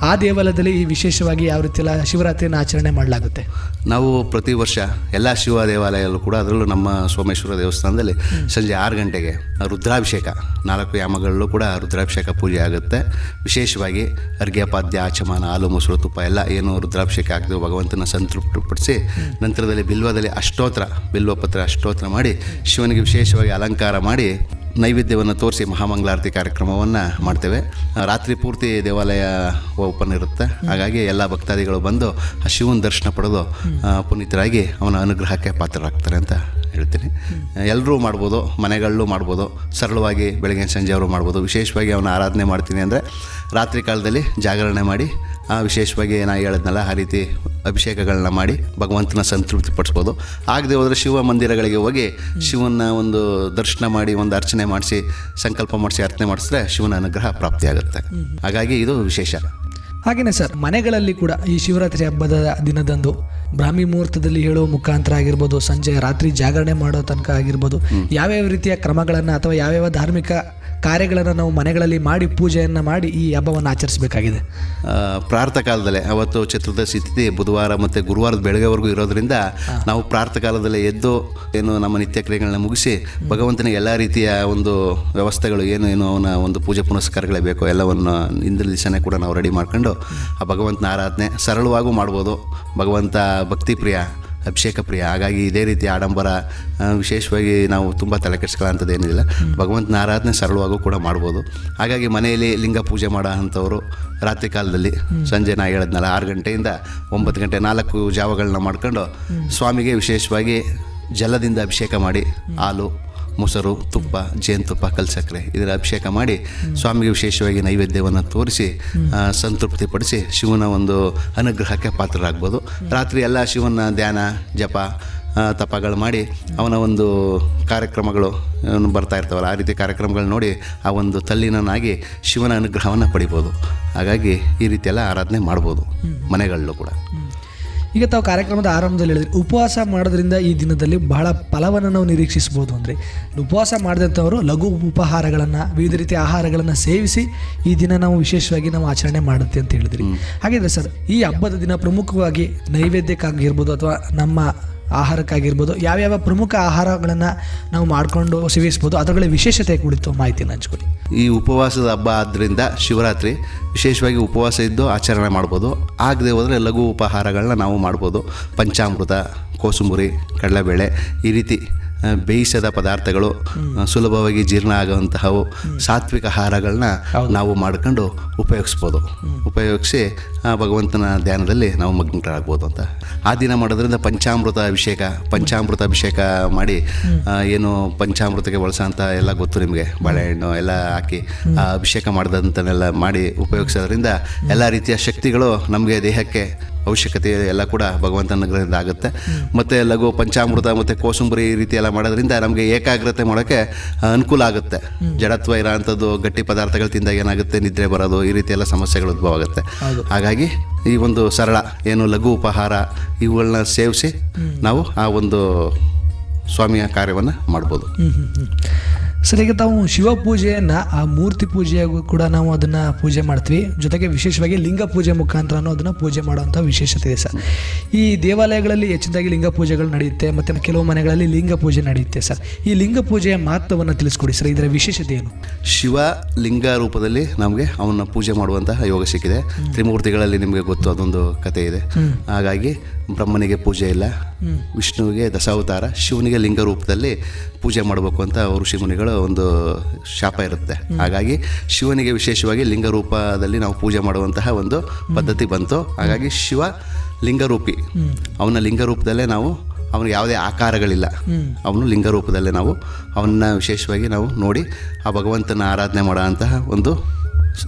ಆ ದೇವಾಲಯದಲ್ಲಿ ಈ ವಿಶೇಷವಾಗಿ ಯಾವ ರೀತಿ ಎಲ್ಲ ಶಿವರಾತ್ರಿಯನ್ನು ಆಚರಣೆ ಮಾಡಲಾಗುತ್ತೆ? ನಾವು ಪ್ರತಿ ವರ್ಷ ಎಲ್ಲ ಶಿವ ದೇವಾಲಯಲ್ಲೂ ಕೂಡ ಅದರಲ್ಲೂ ನಮ್ಮ ಸೋಮೇಶ್ವರ ದೇವಸ್ಥಾನದಲ್ಲಿ ಸಂಜೆ ಆರು ಗಂಟೆಗೆ ರುದ್ರಾಭಿಷೇಕ ನಾಲ್ಕು ಯಾಮಗಳಲ್ಲೂ ಕೂಡ ರುದ್ರಾಭಿಷೇಕ ಪೂಜೆ ಆಗುತ್ತೆ. ವಿಶೇಷವಾಗಿ ಅರ್ಘ್ಯ ಆಚಮಾನ ಆಚಮನ ಹಾಲು ಮೊಸರು ತುಪ್ಪ ಎಲ್ಲ ಏನು ರುದ್ರಾಭಿಷೇಕ ಆಗ್ತದೆ ಭಗವಂತನ ಸಂತೃಪ್ತಿಪಡಿಸಿ ನಂತರದಲ್ಲಿ ಬಿಲ್ವದಲ್ಲಿ ಅಷ್ಟೋತ್ರ ಬಿಲ್ವಪತ್ರ ಅಷ್ಟೋತ್ರ ಮಾಡಿ ಶಿವನಿಗೆ ವಿಶೇಷವಾಗಿ ಅಲಂಕಾರ ಮಾಡಿ ನೈವೇದ್ಯವನ್ನು ತೋರಿಸಿ ಮಹಾಮಂಗಳಾರತಿ ಕಾರ್ಯಕ್ರಮವನ್ನು ಮಾಡ್ತೇವೆ. ರಾತ್ರಿ ಪೂರ್ತಿ ದೇವಾಲಯ ಓಪನ್ ಇರುತ್ತೆ. ಹಾಗಾಗಿ ಎಲ್ಲ ಭಕ್ತಾದಿಗಳು ಬಂದು ಆ ಶಿವನ ದರ್ಶನ ಪಡೆದು ಪುನೀತರಾಗಿ ಅವನ ಅನುಗ್ರಹಕ್ಕೆ ಪಾತ್ರರಾಗ್ತಾರೆ ಅಂತ ಹೇಳ್ತೀನಿ. ಎಲ್ಲರೂ ಮಾಡ್ಬೋದು ಮನೆಗಳಲ್ಲೂ ಮಾಡ್ಬೋದು ಸರಳವಾಗಿ ಬೆಳಗಿನ ಸಂಜೆ ಅವರು ಮಾಡ್ಬೋದು. ವಿಶೇಷವಾಗಿ ಅವನ ಆರಾಧನೆ ಮಾಡ್ತೀನಿ ಅಂದರೆ ರಾತ್ರಿ ಕಾಲದಲ್ಲಿ ಜಾಗರಣೆ ಮಾಡಿ ಆ, ವಿಶೇಷವಾಗಿ ನಾ ಹೇಳಿದ್ನಲ್ಲ ಆ ರೀತಿ ಅಭಿಷೇಕಗಳನ್ನ ಮಾಡಿ ಭಗವಂತನ ಸಂತೃಪ್ತಿ ಪಡಿಸ್ಬೋದು. ಆಗದೆ ಹೋದರೆ ಶಿವ ಮಂದಿರಗಳಿಗೆ ಹೋಗಿ ಶಿವನ ಒಂದು ದರ್ಶನ ಮಾಡಿ ಒಂದು ಅರ್ಚನೆ ಮಾಡಿಸಿ ಸಂಕಲ್ಪ ಮಾಡಿಸಿ ಅರ್ಚನೆ ಮಾಡಿಸಿದ್ರೆ ಶಿವನ ಅನುಗ್ರಹ ಪ್ರಾಪ್ತಿಯಾಗುತ್ತೆ. ಹಾಗಾಗಿ ಇದು ವಿಶೇಷ. ಹಾಗೆಯೇ ಸರ್ ಮನೆಗಳಲ್ಲಿ ಕೂಡ ಈ ಶಿವರಾತ್ರಿ ಹಬ್ಬದ ದಿನದಂದು ಬ್ರಾಹ್ಮಿ ಮುಹೂರ್ತದಲ್ಲಿ ಹೇಳೋ ಮುಖಾಂತರ ಆಗಿರ್ಬೋದು ಸಂಜೆ ರಾತ್ರಿ ಜಾಗರಣೆ ಮಾಡೋ ತನಕ ಆಗಿರ್ಬೋದು ಯಾವ್ಯಾವ ರೀತಿಯ ಕ್ರಮಗಳನ್ನು ಅಥವಾ ಯಾವ್ಯಾವ ಧಾರ್ಮಿಕ ಕಾರ್ಯಗಳನ್ನು ನಾವು ಮನೆಗಳಲ್ಲಿ ಮಾಡಿ ಪೂಜೆಯನ್ನು ಮಾಡಿ ಈ ಹಬ್ಬವನ್ನು ಆಚರಿಸಬೇಕಾಗಿದೆ. ಆ, ಪ್ರಾರ್ಥ ಕಾಲದಲ್ಲೇ ಅವತ್ತು ಚತುರ್ದಶಿ ತಿಥಿ ಬುಧವಾರ ಮತ್ತು ಗುರುವಾರದ ಬೆಳಗ್ಗೆವರೆಗೂ ಇರೋದ್ರಿಂದ ನಾವು ಪ್ರಾರ್ಥ ಕಾಲದಲ್ಲೇ ಎದ್ದು ಏನು ನಮ್ಮ ನಿತ್ಯ ಕ್ರಿಯೆಗಳನ್ನ ಮುಗಿಸಿ ಭಗವಂತನಿಗೆ ಎಲ್ಲ ರೀತಿಯ ಒಂದು ವ್ಯವಸ್ಥೆಗಳು ಏನು ಏನು ಅವನ ಒಂದು ಪೂಜೆ ಪುನಸ್ಕಾರಗಳೇ ಬೇಕೋ ಎಲ್ಲವನ್ನು ಹಿಂದಿನ ದಿವಸನೇ ಕೂಡ ನಾವು ರೆಡಿ ಮಾಡ್ಕೊಂಡು ಆ ಭಗವಂತನ ಆರಾಧನೆ ಸರಳವಾಗೂ ಮಾಡ್ಬೋದು. ಭಗವಂತ ಭಕ್ತಿ ಪ್ರಿಯ. ಅಭಿಷೇಕ ಪ್ರಿಯ. ಹಾಗಾಗಿ ಇದೇ ರೀತಿ ಆಡಂಬರ ವಿಶೇಷವಾಗಿ ನಾವು ತುಂಬ ತಲೆ ಕೆಡಿಸ್ಕೊಳ್ಳೋಂಥದ್ದು ಏನಿಲ್ಲ. ಭಗವಂತನ ಆರಾಧನೆ ಸರಳವಾಗೂ ಕೂಡ ಮಾಡ್ಬೋದು. ಹಾಗಾಗಿ ಮನೆಯಲ್ಲಿ ಲಿಂಗ ಪೂಜೆ ಮಾಡೋ ಅಂಥವರು ರಾತ್ರಿ ಕಾಲದಲ್ಲಿ ಸಂಜೆ ನಾ ಹೇಳಿದ್ನಲ್ಲ ಆರು ಗಂಟೆಯಿಂದ ಒಂಬತ್ತು ಗಂಟೆ ನಾಲ್ಕು ಜಾವಗಳನ್ನ ಮಾಡ್ಕೊಂಡು ಸ್ವಾಮಿಗೆ ವಿಶೇಷವಾಗಿ ಜಲದಿಂದ ಅಭಿಷೇಕ ಮಾಡಿ ಹಾಲು ಮೊಸರು, ತುಪ್ಪ, ಜೇನುತುಪ್ಪ ಕಲ್ಸಕ್ಕರೆ ಇದರ ಅಭಿಷೇಕ ಮಾಡಿ ಸ್ವಾಮಿಗೆ ವಿಶೇಷವಾಗಿ ನೈವೇದ್ಯವನ್ನು ತೋರಿಸಿ ಸಂತೃಪ್ತಿ ಸಂತೃಪ್ತಿಪಡಿಸಿ ಶಿವನ ಒಂದು ಅನುಗ್ರಹಕ್ಕೆ ಪಾತ್ರರಾಗ್ಬೋದು. ರಾತ್ರಿ ಎಲ್ಲ ಶಿವನ ಧ್ಯಾನ, ಜಪ ತಪಗಳು ಮಾಡಿ ಅವನ ಒಂದು ಕಾರ್ಯಕ್ರಮಗಳು ಬರ್ತಾ ಇರ್ತಾವಲ್ಲ, ಆ ರೀತಿ ಕಾರ್ಯಕ್ರಮಗಳು ನೋಡಿ ಆ ಒಂದು ತಲ್ಲೀನನಾಗಿ ಶಿವನ ಅನುಗ್ರಹವನ್ನು ಪಡಿಬೋದು. ಹಾಗಾಗಿ ಈ ರೀತಿಯೆಲ್ಲ ಆರಾಧನೆ ಮಾಡ್ಬೋದು ಮನೆಗಳಲ್ಲೂ ಕೂಡ. ಈಗ ತಾವು ಕಾರ್ಯಕ್ರಮದ ಆರಂಭದಲ್ಲಿ ಹೇಳಿದ್ರಿ ಉಪವಾಸ ಮಾಡೋದ್ರಿಂದ ಈ ದಿನದಲ್ಲಿ ಬಹಳ ಫಲವನ್ನು ನಾವು ನಿರೀಕ್ಷಿಸ್ಬೋದು ಅಂದರೆ ಉಪವಾಸ ಮಾಡಿದಂಥವರು ಲಘು ಉಪಹಾರಗಳನ್ನು ವಿವಿಧ ರೀತಿಯ ಆಹಾರಗಳನ್ನು ಸೇವಿಸಿ ಈ ದಿನ ನಾವು ವಿಶೇಷವಾಗಿ ನಾವು ಆಚರಣೆ ಮಾಡುತ್ತೆ ಅಂತ ಹೇಳಿದ್ರಿ. ಹಾಗಿದ್ರೆ ಸರ್ ಈ ಹಬ್ಬದ ದಿನ ಪ್ರಮುಖವಾಗಿ ನೈವೇದ್ಯಕ್ಕಾಗಿರ್ಬೋದು ಅಥವಾ ನಮ್ಮ ಆಹಾರಕ್ಕಾಗಿರ್ಬೋದು, ಯಾವ್ಯಾವ ಪ್ರಮುಖ ಆಹಾರಗಳನ್ನು ನಾವು ಮಾಡಿಕೊಂಡು ಸೇವಿಸ್ಬೋದು ಅದರಗಳ ವಿಶೇಷತೆ ಕುರಿತು ಮಾಹಿತಿಯನ್ನು ಹಂಚ್ಕೊಳ್ಳಿ. ಈ ಉಪವಾಸದ ಹಬ್ಬ ಆದ್ದರಿಂದ ಶಿವರಾತ್ರಿ ವಿಶೇಷವಾಗಿ ಉಪವಾಸ ಇದ್ದು ಆಚರಣೆ ಮಾಡ್ಬೋದು. ಆಗದೆ ಹೋದರೆ ಲಘು ಉಪಹಾರಗಳನ್ನ ನಾವು ಮಾಡ್ಬೋದು. ಪಂಚಾಮೃತ, ಕೋಸುಂಬರಿ, ಕಡಲೆಬೇಳೆ ಈ ರೀತಿ ಬೇಯಿಸದ ಪದಾರ್ಥಗಳು ಸುಲಭವಾಗಿ ಜೀರ್ಣ ಆಗುವಂತಹವು ಸಾತ್ವಿಕ ಆಹಾರಗಳನ್ನ ನಾವು ಮಾಡ್ಕೊಂಡು ಉಪಯೋಗಿಸ್ಬೋದು. ಉಪಯೋಗಿಸಿ ಆ ಭಗವಂತನ ಧ್ಯಾನದಲ್ಲಿ ನಾವು ಮಗ್ನರಾಗ್ಬೋದು ಅಂತ. ಆ ದಿನ ಮಾಡೋದ್ರಿಂದ ಪಂಚಾಮೃತ ಅಭಿಷೇಕ ಪಂಚಾಮೃತ ಅಭಿಷೇಕ ಮಾಡಿ ಏನು ಪಂಚಾಮೃತಕ್ಕೆ ಬಳಸೋಂಥ ಎಲ್ಲ ಗೊತ್ತು ನಿಮಗೆ. ಬಾಳೆಹಣ್ಣು ಎಲ್ಲ ಹಾಕಿ ಆ ಅಭಿಷೇಕ ಮಾಡಿದಂಥನ್ನೆಲ್ಲ ಮಾಡಿ ಉಪಯೋಗಿಸೋದ್ರಿಂದ ಎಲ್ಲ ರೀತಿಯ ಶಕ್ತಿಗಳು ನಮಗೆ ದೇಹಕ್ಕೆ ಅವಶ್ಯಕತೆ ಎಲ್ಲ ಕೂಡ ಭಗವಂತನ ಅನುಗ್ರಹದಿಂದ ಆಗುತ್ತೆ. ಮತ್ತು ಲಘು ಪಂಚಾಮೃತ ಮತ್ತು ಕೋಸುಂಬರಿ ಈ ರೀತಿ ಎಲ್ಲ ಮಾಡೋದ್ರಿಂದ ನಮಗೆ ಏಕಾಗ್ರತೆ ಮಾಡೋಕ್ಕೆ ಅನುಕೂಲ ಆಗುತ್ತೆ. ಜಡತ್ವ ಇರೋ ಅಂಥದ್ದು ಗಟ್ಟಿ ಪದಾರ್ಥಗಳು ತಿಂದಾಗ ಏನಾಗುತ್ತೆ ನಿದ್ರೆ ಬರೋದು ಈ ರೀತಿ ಎಲ್ಲ ಸಮಸ್ಯೆಗಳು ಉದ್ಭವ ಆಗುತ್ತೆ. ಹಾಗಾಗಿ ಈ ಒಂದು ಸರಳ ಏನು ಲಘು ಉಪಹಾರ ಇವುಗಳನ್ನ ಸೇವಿಸಿ ನಾವು ಆ ಒಂದು ಸ್ವಾಮಿಯ ಕಾರ್ಯವನ್ನು ಮಾಡ್ಬೋದು. ಸರ್ ಈಗ ತಾವು ಶಿವ ಪೂಜೆಯನ್ನು ಆ ಮೂರ್ತಿ ಪೂಜೆಯಾಗೂ ಕೂಡ ನಾವು ಅದನ್ನು ಪೂಜೆ ಮಾಡ್ತೀವಿ. ಜೊತೆಗೆ ವಿಶೇಷವಾಗಿ ಲಿಂಗ ಪೂಜೆ ಮುಖಾಂತರ ಅದನ್ನು ಪೂಜೆ ಮಾಡುವಂಥ ವಿಶೇಷತೆ ಇದೆ ಸರ್. ಈ ದೇವಾಲಯಗಳಲ್ಲಿ ಹೆಚ್ಚಿನದಾಗಿ ಲಿಂಗ ಪೂಜೆಗಳು ನಡೆಯುತ್ತೆ ಮತ್ತು ಕೆಲವು ಮನೆಗಳಲ್ಲಿ ಲಿಂಗ ಪೂಜೆ ನಡೆಯುತ್ತೆ ಸರ್. ಈ ಲಿಂಗ ಪೂಜೆಯ ಮಹತ್ವವನ್ನು ತಿಳಿಸ್ಕೊಡಿ ಸರ್ ಇದರ ವಿಶೇಷತೆ ಏನು? ಶಿವ ಲಿಂಗ ರೂಪದಲ್ಲಿ ನಮಗೆ ಅವನ್ನ ಪೂಜೆ ಮಾಡುವಂತಹ ಯೋಗ ಸಿಕ್ಕಿದೆ. ತ್ರಿಮೂರ್ತಿಗಳಲ್ಲಿ ನಿಮಗೆ ಗೊತ್ತು ಅದೊಂದು ಕತೆ ಇದೆ. ಹಾಗಾಗಿ ಬ್ರಹ್ಮನಿಗೆ ಪೂಜೆ ಇಲ್ಲ ವಿಷ್ಣುವಿಗೆ ದಶಾವತಾರ ಶಿವನಿಗೆ ಲಿಂಗ ರೂಪದಲ್ಲಿ ಪೂಜೆ ಮಾಡಬೇಕು ಅಂತ ಋಷಿ ಮುನಿಗಳ ಒಂದು ಶಾಪ ಇರುತ್ತೆ. ಹಾಗಾಗಿ ಶಿವನಿಗೆ ವಿಶೇಷವಾಗಿ ಲಿಂಗ ರೂಪದಲ್ಲಿ ನಾವು ಪೂಜೆ ಮಾಡುವಂತಹ ಒಂದು ಪದ್ಧತಿ ಬಂತು. ಹಾಗಾಗಿ ಶಿವ ಲಿಂಗರೂಪಿ ಅವನ ಲಿಂಗ ರೂಪದಲ್ಲೇ ನಾವು ಅವನಿಗೆ ಯಾವುದೇ ಆಕಾರಗಳಿಲ್ಲ. ಅವನು ಲಿಂಗ ರೂಪದಲ್ಲೇ ನಾವು ಅವನ್ನ ವಿಶೇಷವಾಗಿ ನಾವು ನೋಡಿ ಆ ಭಗವಂತನ ಆರಾಧನೆ ಮಾಡೋ ಅಂತಹ ಒಂದು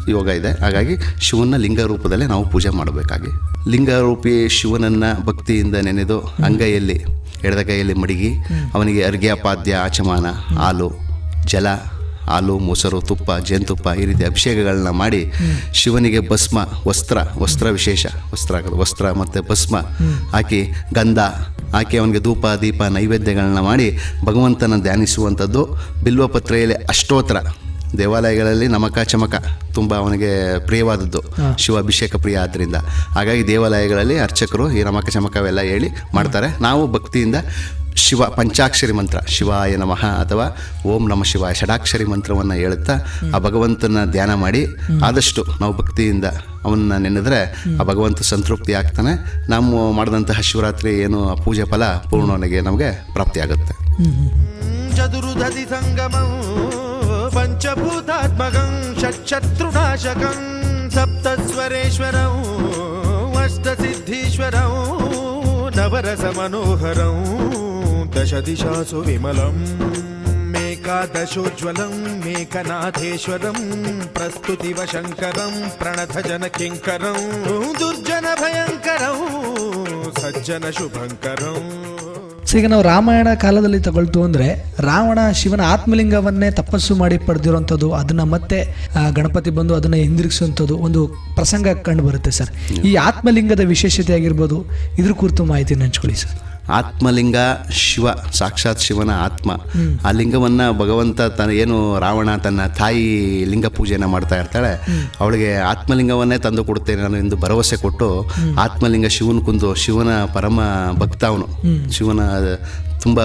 ಯೋಗ ಇದೆ. ಹಾಗಾಗಿ ಶಿವನ ಲಿಂಗ ರೂಪದಲ್ಲೇ ನಾವು ಪೂಜೆ ಮಾಡಬೇಕಾಗಿ. ಲಿಂಗರೂಪಿ ಶಿವನನ್ನು ಭಕ್ತಿಯಿಂದ ನೆನೆದು ಅಂಗೈಯಲ್ಲಿ, ಎಡದ ಕೈಯಲ್ಲಿ ಮಡಗಿ, ಅವನಿಗೆ ಅರ್ಘ್ಯ ಪಾದ್ಯ ಆಚಮಾನ, ಹಾಲು, ಜಲ, ಹಾಲು, ಮೊಸರು, ತುಪ್ಪ, ಜೇನುತುಪ್ಪ ಈ ರೀತಿ ಅಭಿಷೇಕಗಳನ್ನ ಮಾಡಿ ಶಿವನಿಗೆ ಭಸ್ಮ, ವಸ್ತ್ರ ವಸ್ತ್ರ ವಿಶೇಷ ವಸ್ತ್ರ ವಸ್ತ್ರ ಮತ್ತು ಭಸ್ಮ ಹಾಕಿ ಗಂಧ ಹಾಕಿ ಅವನಿಗೆ ಧೂಪ, ದೀಪ, ನೈವೇದ್ಯಗಳನ್ನ ಮಾಡಿ ಭಗವಂತನ ಧ್ಯಾನಿಸುವಂಥದ್ದು ಬಿಲ್ವಪತ್ರೆಯಲ್ಲಿ ಅಷ್ಟೋತ್ತರ. ದೇವಾಲಯಗಳಲ್ಲಿ ನಮಕ ಚಮಕ ತುಂಬ ಅವನಿಗೆ ಪ್ರಿಯವಾದದ್ದು ಶಿವಾಭಿಷೇಕ ಪ್ರಿಯ ಆದ್ದರಿಂದ ಹಾಗಾಗಿ ದೇವಾಲಯಗಳಲ್ಲಿ ಅರ್ಚಕರು ಈ ನಮಕ ಚಮಕವೆಲ್ಲ ಹೇಳಿ ಮಾಡ್ತಾರೆ. ನಾವು ಭಕ್ತಿಯಿಂದ ಶಿವ ಪಂಚಾಕ್ಷರಿ ಮಂತ್ರ ಶಿವಾಯ ನಮಃ ಅಥವಾ ಓಂ ನಮಃ ಶಿವ ಷಡಾಕ್ಷರಿ ಮಂತ್ರವನ್ನು ಹೇಳುತ್ತಾ ಆ ಭಗವಂತನ ಧ್ಯಾನ ಮಾಡಿ ಆದಷ್ಟು ನಾವು ಭಕ್ತಿಯಿಂದ ಅವನ್ನ ನೆನೆದ್ರೆ ಆ ಭಗವಂತ ಸಂತೃಪ್ತಿ ಆಗ್ತಾನೆ. ನಾವು ಮಾಡಿದಂತಹ ಶಿವರಾತ್ರಿ ಏನು ಪೂಜೆ ಫಲ ಪೂರ್ಣವನಿಗೆ ನಮಗೆ ಪ್ರಾಪ್ತಿ ಪ್ರಾಪ್ತಿಯಾಗುತ್ತೆ పంచభూతాత్మకం షట్శత్రునాశకం సప్తస్వరేశ్వరం అష్టసిద్ధీశ్వరం నవరస మనోహరం దశ దిశాసు విమలం మేకాదశోజ్వలం మేకనాథేశ్వరం ప్రస్తుతివ శంకరం ప్రణథజన కింకరం దుర్జన భయంకరం సజ్జన శుభంకరం. ಸೊ ಈಗ ನಾವು ರಾಮಾಯಣ ಕಾಲದಲ್ಲಿ ತಗೊಳ್ತು ಅಂದರೆ ರಾವಣ ಶಿವನ ಆತ್ಮಲಿಂಗವನ್ನೇ ತಪಸ್ಸು ಮಾಡಿ ಪಡೆದಿರುವಂಥದ್ದು, ಅದನ್ನು ಮತ್ತೆ ಗಣಪತಿ ಬಂದು ಅದನ್ನು ಹಿಂದಿರುಗಿಸುವಂಥದ್ದು ಒಂದು ಪ್ರಸಂಗ ಕಂಡು ಬರುತ್ತೆ ಸರ್. ಈ ಆತ್ಮಲಿಂಗದ ವಿಶೇಷತೆ ಆಗಿರ್ಬೋದು, ಇದ್ರ ಕುರಿತು ಮಾಹಿತಿ ಹಂಚ್ಕೊಳ್ಳಿ ಸರ್. ಆತ್ಮಲಿಂಗ ಶಿವ ಸಾಕ್ಷಾತ್ ಶಿವನ ಆತ್ಮ. ಆ ಲಿಂಗವನ್ನ ಭಗವಂತ ತನ್ನ ಏನು ರಾವಣ ತನ್ನ ತಾಯಿ ಲಿಂಗ ಪೂಜೆನ ಮಾಡ್ತಾ ಇರ್ತಾಳೆ ಅವಳಿಗೆ ಆತ್ಮಲಿಂಗವನ್ನೇ ತಂದು ಕೊಡ್ತೇನೆ ನಾನು ಎಂದು ಭರವಸೆ ಕೊಟ್ಟು ಆತ್ಮಲಿಂಗ ಶಿವನ ಕುಂದು ಶಿವನ ಪರಮ ಭಕ್ತ ಅವನು. ಶಿವನ ತುಂಬ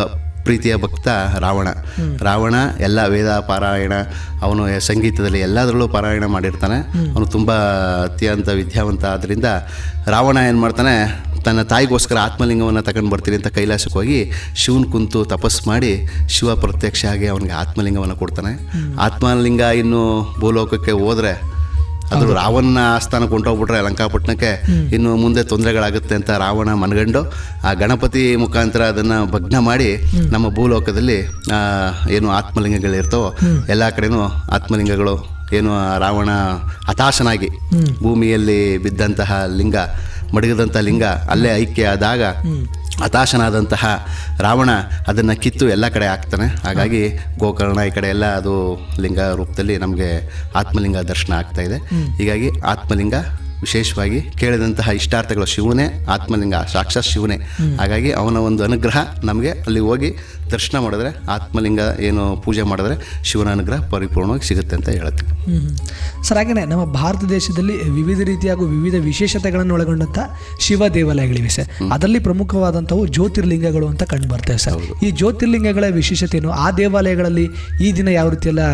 ಪ್ರೀತಿಯ ಭಕ್ತ ರಾವಣ. ರಾವಣ ಎಲ್ಲ ವೇದ, ಪಾರಾಯಣ, ಅವನು ಸಂಗೀತದಲ್ಲಿ ಎಲ್ಲದರಲ್ಲೂ ಪಾರಾಯಣ ಮಾಡಿರ್ತಾನೆ. ಅವನು ತುಂಬ ಅತ್ಯಂತ ವಿದ್ಯಾವಂತ ಆದ್ದರಿಂದ ರಾವಣ ಏನು ಮಾಡ್ತಾನೆ, ತನ್ನ ತಾಯಿಗೋಸ್ಕರ ಆತ್ಮಲಿಂಗವನ್ನು ತಗೊಂಡು ಬರ್ತೀನಿ ಅಂತ ಕೈಲಾಸಕ್ಕೆ ಹೋಗಿ ಶಿವನ್ ಕುಂತು ತಪಸ್ ಮಾಡಿ ಶಿವ ಪ್ರತ್ಯಕ್ಷ ಆಗಿ ಅವನಿಗೆ ಆತ್ಮಲಿಂಗವನ್ನು ಕೊಡ್ತಾನೆ. ಆತ್ಮಲಿಂಗ ಇನ್ನು ಭೂಲೋಕಕ್ಕೆ ಹೋದ್ರೆ ಅದು ರಾವಣ ಆಸ್ಥಾನಕ್ಕೆ ಹೊಂಟೋಗ್ಬಿಟ್ರೆ ಲಂಕಾಪಟ್ಟಣಕ್ಕೆ ಇನ್ನು ಮುಂದೆ ತೊಂದರೆಗಳಾಗುತ್ತೆ ಅಂತ ರಾವಣ ಮನಗಂಡು ಆ ಗಣಪತಿ ಮುಖಾಂತರ ಅದನ್ನು ಭಗ್ನ ಮಾಡಿ ನಮ್ಮ ಭೂಲೋಕದಲ್ಲಿ ಏನು ಆತ್ಮಲಿಂಗಗಳಿರ್ತವೋ ಎಲ್ಲ ಕಡೆನೂ ಆತ್ಮಲಿಂಗಗಳು ಏನು ರಾವಣ ಹತಾಶನಾಗಿ ಭೂಮಿಯಲ್ಲಿ ಬಿದ್ದಂತಹ ಲಿಂಗ ಮಡಗದಂಥ ಲಿಂಗ ಅಲ್ಲೇ ಐಕ್ಯ ಆದಾಗ ಹತಾಶನಾದಂತಹ ರಾವಣ ಅದನ್ನು ಕಿತ್ತು ಎಲ್ಲ ಕಡೆ ಹಾಕ್ತಾನೆ. ಹಾಗಾಗಿ ಗೋಕರ್ಣ ಈ ಕಡೆ ಎಲ್ಲ ಅದು ಲಿಂಗ ರೂಪದಲ್ಲಿ ನಮಗೆ ಆತ್ಮಲಿಂಗ ದರ್ಶನ ಆಗ್ತಾ ಇದೆ. ಹೀಗಾಗಿ ಆತ್ಮಲಿಂಗ ವಿಶೇಷವಾಗಿ ಕೇಳಿದಂತಹ ಇಷ್ಟಾರ್ಥಗಳು ಶಿವನೇ ಆತ್ಮಲಿಂಗ ಸಾಕ್ಷಾತ್ ಶಿವನೇ. ಹಾಗಾಗಿ ಅವನ ಒಂದು ಅನುಗ್ರಹ ನಮಗೆ ಅಲ್ಲಿ ಹೋಗಿ ದರ್ಶನ ಮಾಡಿದ್ರೆ ಆತ್ಮಲಿಂಗ ಏನು ಪೂಜೆ ಮಾಡಿದ್ರೆ ಶಿವನ ಅನುಗ್ರಹ ಪರಿಪೂರ್ಣವಾಗಿ ಸಿಗುತ್ತೆ ಅಂತ ಹೇಳುತ್ತೆ. ಸರ್ ಹಾಗೆಯೇ ನಮ್ಮ ಭಾರತ ದೇಶದಲ್ಲಿ ವಿವಿಧ ರೀತಿಯ ಹಾಗೂ ವಿವಿಧ ವಿಶೇಷತೆಗಳನ್ನು ಒಳಗೊಂಡಂಥ ಶಿವ ದೇವಾಲಯಗಳಿವೆ ಸರ್. ಅದರಲ್ಲಿ ಪ್ರಮುಖವಾದಂಥವು ಜ್ಯೋತಿರ್ಲಿಂಗಗಳು ಅಂತ ಕಂಡು ಬರ್ತವೆ ಸರ್ ಈ ಜ್ಯೋತಿರ್ಲಿಂಗಗಳ ವಿಶೇಷತೆಯನ್ನು ಆ ದೇವಾಲಯಗಳಲ್ಲಿ ಈ ದಿನ ಯಾವ ರೀತಿಯೆಲ್ಲ